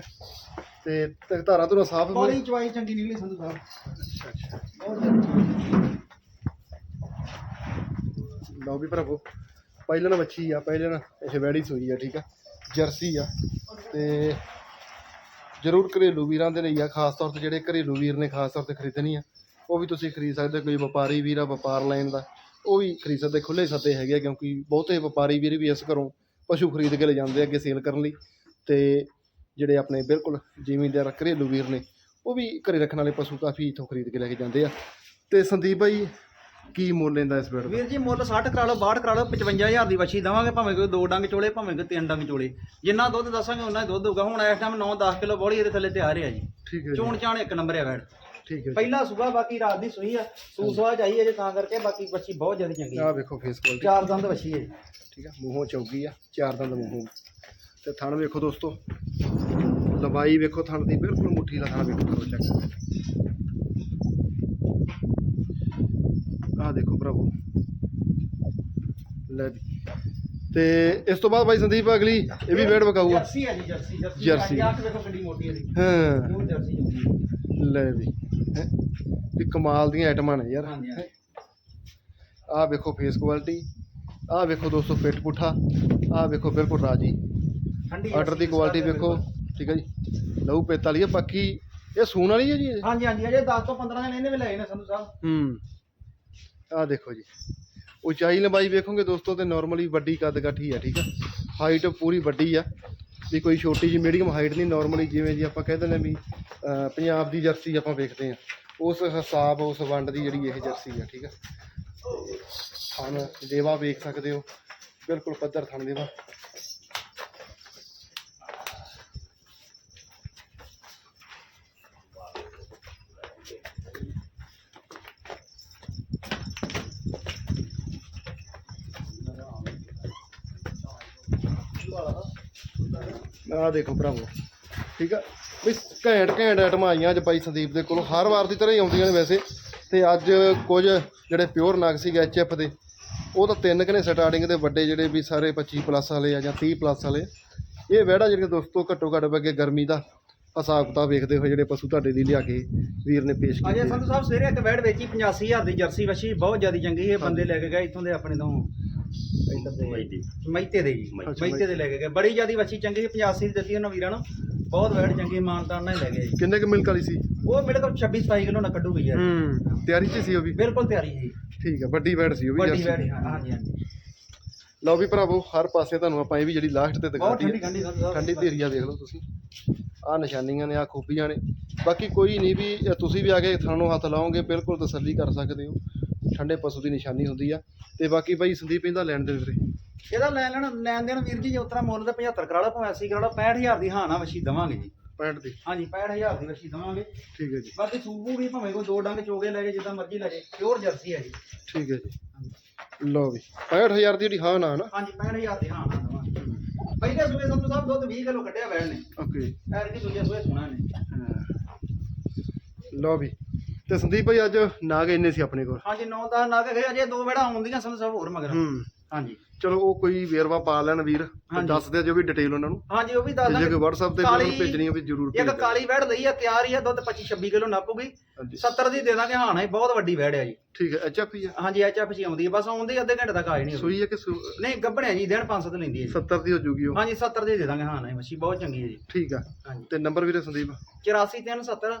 ਤੇ ਤੇ ਧਾਰਾਂ ਤੋਂ ਸਾਫ਼ ਬੋਲੀ ਚਵਾਈ ਚੰਗੀ ਨਿਕਲੀ ਸੰਧੂ ਸਾਹਿਬ। ਅੱਛਾ ਅੱਛਾ। ਬਹੁਤ ਜ਼ਿਆਦਾ। ਲਓ ਵੀ ਭਰਾਵੋ ਪਹਿਲਾਂ ਬੱਚੀ ਆ ਪਹਿਲਾਂ ਇਹ ਵੈੜੀ ਸੂਈ ਆ ਠੀਕ ਆ ਜਰਸੀ ਆ। ਤੇ ਜ਼ਰੂਰ ਘਰੇਲੂ ਵੀਰਾਂ ਦੇ ਲਈ ਆ ਖਾਸ ਤੌਰ ਤੇ ਜਿਹੜੇ ਘਰੇਲੂ ਵੀਰ ਨੇ ਖਾਸ ਤੌਰ ਤੇ ਖਰੀਦਣੀ ਆ ਉਹ ਵੀ ਤੁਸੀਂ ਖਰੀਦ ਸਕਦੇ ਹੋ। ਕੋਈ ਵਪਾਰੀ ਵੀਰ ਆ ਵਪਾਰ ਲੈਣ ਦਾ। ਉਹ ਵੀ ਖਰੀਦ ਸਕਦੇ ਖੁੱਲੇ ਸੱਦੇ ਹੈਗੇ ਆ ਕਿਉਂਕਿ ਬਹੁਤੇ ਵਪਾਰੀ ਵੀਰ ਵੀ ਇਸ ਘਰੋਂ ਪਸ਼ੂ ਖਰੀਦ ਕੇ ਲੈ ਜਾਂਦੇ ਆ ਅੱਗੇ ਸੇਲ ਕਰਨ ਲਈ ਤੇ ਜਿਹੜੇ ਆਪਣੇ ਬਿਲਕੁਲ ਜ਼ਿਮੀਂਦਾਰ ਘਰੇਲੂ ਵੀਰ ਨੇ ਉਹ ਵੀ ਘਰੇ ਰੱਖਣ ਵਾਲੇ ਪਸ਼ੂ ਕਾਫੀ ਇੱਥੋਂ ਖਰੀਦ ਕੇ ਲੈ ਕੇ ਜਾਂਦੇ ਆ। ਤੇ ਸੰਦੀਪ ਭਾਈ ਕੀ ਮੁੱਲ ਲੈਂਦਾ ਇਸ ਬੈਡ ਦਾ? ਵੀਰ ਜੀ ਮੁੱਲ 60 ਕਰਾ ਲਓ 62 ਕਰਾ ਲਓ 55000 ਦੀ ਵੱਛੀ ਦਵਾਂਗੇ ਭਾਵੇਂ ਕੋਈ ਦੋ ਡੰਗ ਚੋਲੇ ਭਾਵੇਂ ਕੋਈ ਤਿੰਨ ਡੰਗ ਚੋਲੇ। ਜਿੰਨਾ ਦੁੱਧ ਦੱਸਾਂਗੇ ਉਹਨਾਂ ਹੀ ਦੁੱਧ ਹੋਊਗਾ। ਹੁਣ ਇਸ ਟਾਈਮ 9-10 ਕਿਲੋ ਬੋਲੀ ਇਹਦੇ ਥੱਲੇ ਤਿਆਰ ਹੈ ਜੀ। ਠੀਕ ਹੈ ਜੀ। ਚੋਣ ਚਾਣ ਇੱਕ ਨੰਬਰ ਹੈ ਵੈੜ ਠੀਕ ਹੈ ਪਹਿਲਾ ਸੂਆ ਬਾਕੀ ਰਾਤ ਦੀ ਸੂਈ ਆ। ਸੂ ਸਵਾ ਚਾਹੀਏ ਜੇ ਤਾਂ ਕਰਕੇ ਬਾਕੀ ਬੱਚੀ ਬਹੁਤ ਜ਼ਿਆਦਾ ਚੰਗੀ ਆ। ਆਹ ਵੇਖੋ ਫੇਸ ਕੁਆਲਿਟੀ ਚਾਰ ਦੰਦ ਬੱਚੀ ਹੈ ਠੀਕ ਆ ਮੂੰਹੋਂ ਚੌਗੀ ਆ ਚਾਰ ਦੰਦ ਮੂੰਹੋਂ। ਤੇ ਥਣ ਵੇਖੋ ਦੋਸਤੋ। ਲੰਬਾਈ ਵੇਖੋ ਥਣ ਦੀ ਬਿਲਕੁਲ ਮੁੱਠੀ ਦਾ ਥਣ ਵੇਖੋ ਕਰੋ ਚੈੱਕ ਆਹ ਦੇਖੋ ਭਰਾਵੋ। ਲੈ ਤੇ ਇਸ ਤੋਂ ਬਾਅਦ ਬਾਈ ਸੰਦੀਪ ਅਗਲੀ ਇਹ ਵੀ ਵੇੜ ਵਕਾਊਗਾ ਜਰਸੀ ਹੈ ਜੀ ਜਰਸੀ ਜਰਸੀ। ਜਰਸੀ। ਆ ਕੇ ਵੇਖੋ ਕਿੰਨੀ ਮੋਟੀ ਹੈ ਜੀ। ਹਾਂ। ਜਰਸੀ ਲੈ ਵੀ ਹੈਂ। ਵੀ ਕਮਾਲ ਦੀਆਂ ਆਈਟਮਾਂ ਨੇ ਯਾਰ। ਹਾਂਜੀ ਹਾਂਜੀ। ਆਹ ਵੇਖੋ ਫੇਸ ਕੁਆਲਿਟੀ ਆਹ ਵੇਖੋ ਦੋਸਤੋ ਪਿੱਠ ਪੁੱਠਾ ਆਹ ਵੇਖੋ ਬਿਲਕੁਲ ਰਾਜੀ। ਠੰਡੀ ਆਰਡਰ ਦੀ ਕੁਆਲਿਟੀ। ਵੇਖੋ ਠੀਕ ਹੈ ਜੀ। ਲਹੂ ਪੇਤ ਵਾਲੀ ਹੈ ਬਾਕੀ ਇਹ ਸੂਣ ਵਾਲੀ ਹੈ ਜੀ ਇਹ? ਹਾਂਜੀ ਹਾਂਜੀ ਅਜੇ 10 ਤੋਂ 15 ਦਿਨ ਇਹਨੇ ਵੀ ਲਏ ਨੇ ਸੰਧੂ ਸਾਹਿਬ। ਹੂੰ। ਆਹ ਦੇਖੋ ਜੀ। ਉਚਾਈ ਲੰਬਾਈ ਵੇਖੋਗੇ ਦੋਸਤੋ ਤੇ ਨਾਰਮਲੀ ਵੱਡੀ ਕੱਦ ਕਾਠੀ ਹੈ ਠੀਕ ਹੈ ਹਾਈਟ ਪੂਰੀ ਵੱਡੀ ਆ। ਵੀ ਕੋਈ ਛੋਟੀ ਜੀ ਮੀਡੀਅਮ ਹਾਈਟ ਨਹੀਂ ਨਾਰਮਲੀ ਜਿਵੇਂ ਜੀ ਆਪਾਂ ਕਹਿ ਦਿੰਦੇ ਹਾਂ ਵੀ ਪੰਜਾਬ ਦੀ ਜਰਸੀ ਆਪਾਂ ਵੇਖਦੇ ਆ ਉਸ ਹਿਸਾਬ, ਉਸ ਵੰਡ ਦੀ ਜਿਹੜੀ ਇਹ ਜਰਸੀ ਆ, ਠੀਕ ਆ। ਥਣ ਦੇਵਾ ਵੇਖ ਸਕਦੇ ਹੋ। ਬਿਲਕੁਲ ਪੱਧਰ ਥਣ ਦੇਵਾ ਆਹ ਦੇਖੋ ਭਰਾਵੋ ਠੀਕ ਆ? ਵੀ ਘੈਂਟ ਘੈਂਟ ਆਈਟਮਾਂ ਆਈਆਂ ਅੱਜ ਬਾਈ ਸੰਦੀਪ ਦੇ ਕੋਲ ਹਰ ਵਾਰ ਦੀ ਤਰ੍ਹਾਂ ਹੀ ਆਉਂਦੀਆਂ ਨੇ ਵੈਸੇ। ਤੇ ਅੱਜ ਕੁਝ ਜਿਹੜੇ ਪਿਓਰ ਨਗ ਸੀਗੇ ਐਚਐਫ ਦੇ ਉਹ ਤਾਂ ਤਿੰਨ ਕਨੇ ਸਟਾਰਟਿੰਗ ਦੇ ਵੱਡੇ ਜਿਹੜੇ ਵੀ ਸਾਰੇ 25 ਪਲੱਸ ਵਾਲੇ ਆ ਜਾਂ 30 ਪਲੱਸ ਵਾਲੇ। ਇਹ ਵਿਹੜਾ ਜਿਹੜੀਆਂ ਦੋਸਤੋ ਘੱਟੋ ਘੱਟ ਅੱਗੇ ਗਰਮੀ ਦਾ ਹਿਸਾਬ ਕਿਤਾਬ ਵੇਖਦੇ ਹੋਏ ਜਿਹੜੇ ਪਸ਼ੂ ਤੁਹਾਡੇ ਲਈ ਲਿਆ ਕੇ ਵੀਰ ਨੇ ਪੇਸ਼ ਅਜੇ ਕੀਤੇ ਸੰਧੂ ਸਾਹਿਬ ਸਵੇਰੇ ਇੱਕ ਬੈਡ ਵੇਚੀ 85000 ਦੀ ਜਰਸੀ ਵਛੀ ਬਹੁਤ ਜ਼ਿਆਦਾ ਚੰਗੀ ਇਹ ਬੰਦੇ ਲੈ ਕੇ ਗਏ ਇੱਥੋਂ ਦੇ ਆਪਣੇ ਤੋਂ। ਇੱਧਰ ਦੇ ਮਈਤੇ ਦੇ ਜੀ। ਅੱਛਾ, ਮਈਤੇ ਦੇ ਲੈ ਕੇ ਗਏ। ਬੜੀ ਜ਼ਿਆਦਾ ਵਛੀ ਚੰਗੀ 85 ਦੀ ਦਿੱਤੀ ਉਹਨਾਂ ਵੀਰਾਂ ਨੂੰ। ਬਹੁਤ ਬੈਡ ਚੰਗੀ ਮਾਨਤਾਨ ਨਾਲ ਹੀ ਲੈ ਗਏ ਜੀ। ਕਿੰਨੇ ਕੁ ਮਿਲਕ ਵਾਲੀ ਸੀ? ਉਹ ਮੇਰੇ ਕੋਲ 26 27 ਕਿਲੋ ਨਾ ਕੱਢੂ ਗਈ ਹੈ ਹੂੰ ਤਿਆਰੀ 'ਚ ਸੀ ਉਹ ਵੀ? ਬਿਲਕੁਲ ਤਿਆਰੀ ਜੀ ਠੀਕ ਹੈ ਵੱਡੀ ਵੈੜ ਸੀ ਉਹ ਵੀ ਵੱਡੀ ਜਰਸੀ ਬੈਡ ਹਾਂਜੀ ਹਾਂਜੀ। ਲਓ ਵੀ ਭਰਾਵੋ ਹਰ ਪਾਸੇ ਤੁਹਾਨੂੰ ਆਪਾਂ ਇਹ ਵੀ ਜਿਹੜੀ ਲਾਸਟ ਤੇ ਬਹੁਤ ਦਿਖਾਤੀ ਠੰਡੀ ਠੰਡੀ ਸਾਹਿਬ ਠੰਡੀ। ਧੀਰੀਆ ਵੇਖ ਲਓ ਤੁਸੀਂ। ਆਹ ਨਿਸ਼ਾਨੀਆਂ ਨੇ ਆਹ ਖੂਬੀਆਂ ਨੇ। ਬਾਕੀ ਕੋਈ ਨਹੀਂ ਵੀ ਤੁਸੀਂ ਵੀ ਆ ਕੇ ਥਾਣੋਂ ਹੱਥ ਲਾਓਗੇ ਬਿਲਕੁਲ ਤਸੱਲੀ ਕਰ ਸਕਦੇ ਹੋ। ਠੰਡੇ ਪਸ਼ੂ ਦੀ ਨਿਸ਼ਾਨੀ ਹੁੰਦੀ ਆ ਤੇ ਬਾਕੀ ਬਾਈ ਸੰਦੀਪ ਇਹਦਾ ਲੈਣ ਦੇ ਵੀਰੇ। ਇਹਦਾ ਲੈ ਲੈਣ ਲੈਣ ਦੇਣ ਵੀਰ ਜੀ ਜੇ ਉਤਰਾ ਮੁੱਲ ਤੇ 75 ਕਰਾ ਲਾ ਭਾਵੇਂ 80 ਕਰਾ ਲਾ 65000 ਦੀ ਹਾਂ ਨਾ ਵਛੀ ਦਵਾਂਗੇ ਜੀ। 65 ਦੀ। ਹਾਂਜੀ 65000 ਦੀ ਵਛੀ ਦਵਾਂਗੇ। ਠੀਕ ਹੈ ਜੀ। ਬਾਕੀ ਸੂਬੂ ਵੀ ਭਾਵੇਂ ਕੋਈ ਦੋ ਡੰਗ ਚੋਗੇ ਲੈ ਕੇ ਜਿੱਦਾਂ ਮਰਜ਼ੀ ਲੈ ਜੇ ਪਿਓਰ ਜਰਸੀ ਹੈ ਜੀ। ਠੀਕ ਹੈ ਜੀ। ਲਓ ਵੀ 65000 ਦੀ ਜਿਹੜੀ ਹਾਂ ਨਾ ਨਾ? ਹਾਂਜੀ 65000 ਦੀ ਹਾਂ ਨਾ ਦਵਾਂਗੇ। ਪਹਿਲੇ ਸੂਏ ਸੰਧੂ ਸਾਹਿਬ ਦੁੱਧ 20 ਕਿਲੋ ਕੱਢਿਆ ਬੈਣ ਨੇ। ਓਕੇ। ਐਰ ਕੀ ਦੂਜੇ ਸੂਏ ਸੁਣਾ ਨੇ। ਲਓ ਵੀ ਤੇ ਸੰਦੀਪ ਭਾਈ ਅੱਜ ਨਾਗ ਇੰਨੇ ਸੀ ਆਪਣੇ ਕੋਲ। ਹਾਂਜੀ 9 ਦਾ ਨਗ ਗਏ ਅਜੇ ਦੋ ਬੇੜਾ ਆਉਂਦੀਆਂ ਸੰਧੂ ਸਾਹਿਬ ਹੋਰ ਮਗਰ। ਹੂੰ। ਹਾਂਜੀ। ਚਲੋ ਉਹ ਕੋਈ ਵੇਰਵਾ ਪਾ ਲੈਣ ਵੀਰ ਤੇ ਹਾਂਜੀ। ਦੱਸ ਦਿਓ ਜੋ ਵੀ ਡਿਟੇਲ ਉਹਨਾਂ ਨੂੰ। ਹਾਂਜੀ ਉਹ ਵੀ ਦੱਸ ਤੇ ਜੇ ਦਾਂਗੇ। ਕੋਈ WhatsApp ਤੇ ਕਾਲੀ- ਮੈਨੂੰ ਭੇਜਣੀ ਹੋਵੇ ਜ਼ਰੂਰ ਭੇਜ ਇੱਕ ਦਿਓ ਕਾਲੀ ਵੈੜ ਲਈ ਆ ਤਿਆਰ ਹੀ ਆ ਦੁੱਧ 25 26 ਕਿਲੋ ਨਾਪੂਗੀ। ਹਾਂਜੀ। 70 ਦੀ ਦੇ ਦਾਂਗੇ ਹਾਂ ਨਾ ਬਹੁਤ ਵੱਡੀ ਵੈੜ ਆ ਜੀ। ਠੀਕ ਹੈ ਐਚਐਫ ਹੀ ਆ। ਹਾਂਜੀ ਐਚਐਫ ਜੀ ਆਉਂਦੀ ਹੈ ਬਸ ਆਉਂਦੀ ਅੱਧੇ ਘੰਟੇ ਤੱਕ ਆ ਜਾਣੀ। ਸੂਈ ਹੈ ਕਿ ਸੂ- ਨਹੀਂ ਗੱਭਣਿਆ ਜੀ ਦਿਨ 500 ਤੇ ਲੈਂਦੀ ਹੈ ਜੀ। 70 ਦੀ ਹੋ ਜੂਗੀ ਉਹ। ਹਾਂਜੀ 70 ਦੀ ਦੇ ਦਾਂਗੇ ਹਾਂ ਨਾ ਮੱਛੀ ਬਹੁਤ ਚੰਗੀ ਹੈ ਜੀ। ਠੀਕ ਆ। ਹਾਂਜੀ। ਤੇ ਨੰਬਰ ਵੀਰੇ ਸੰਦੀਪ? 84 370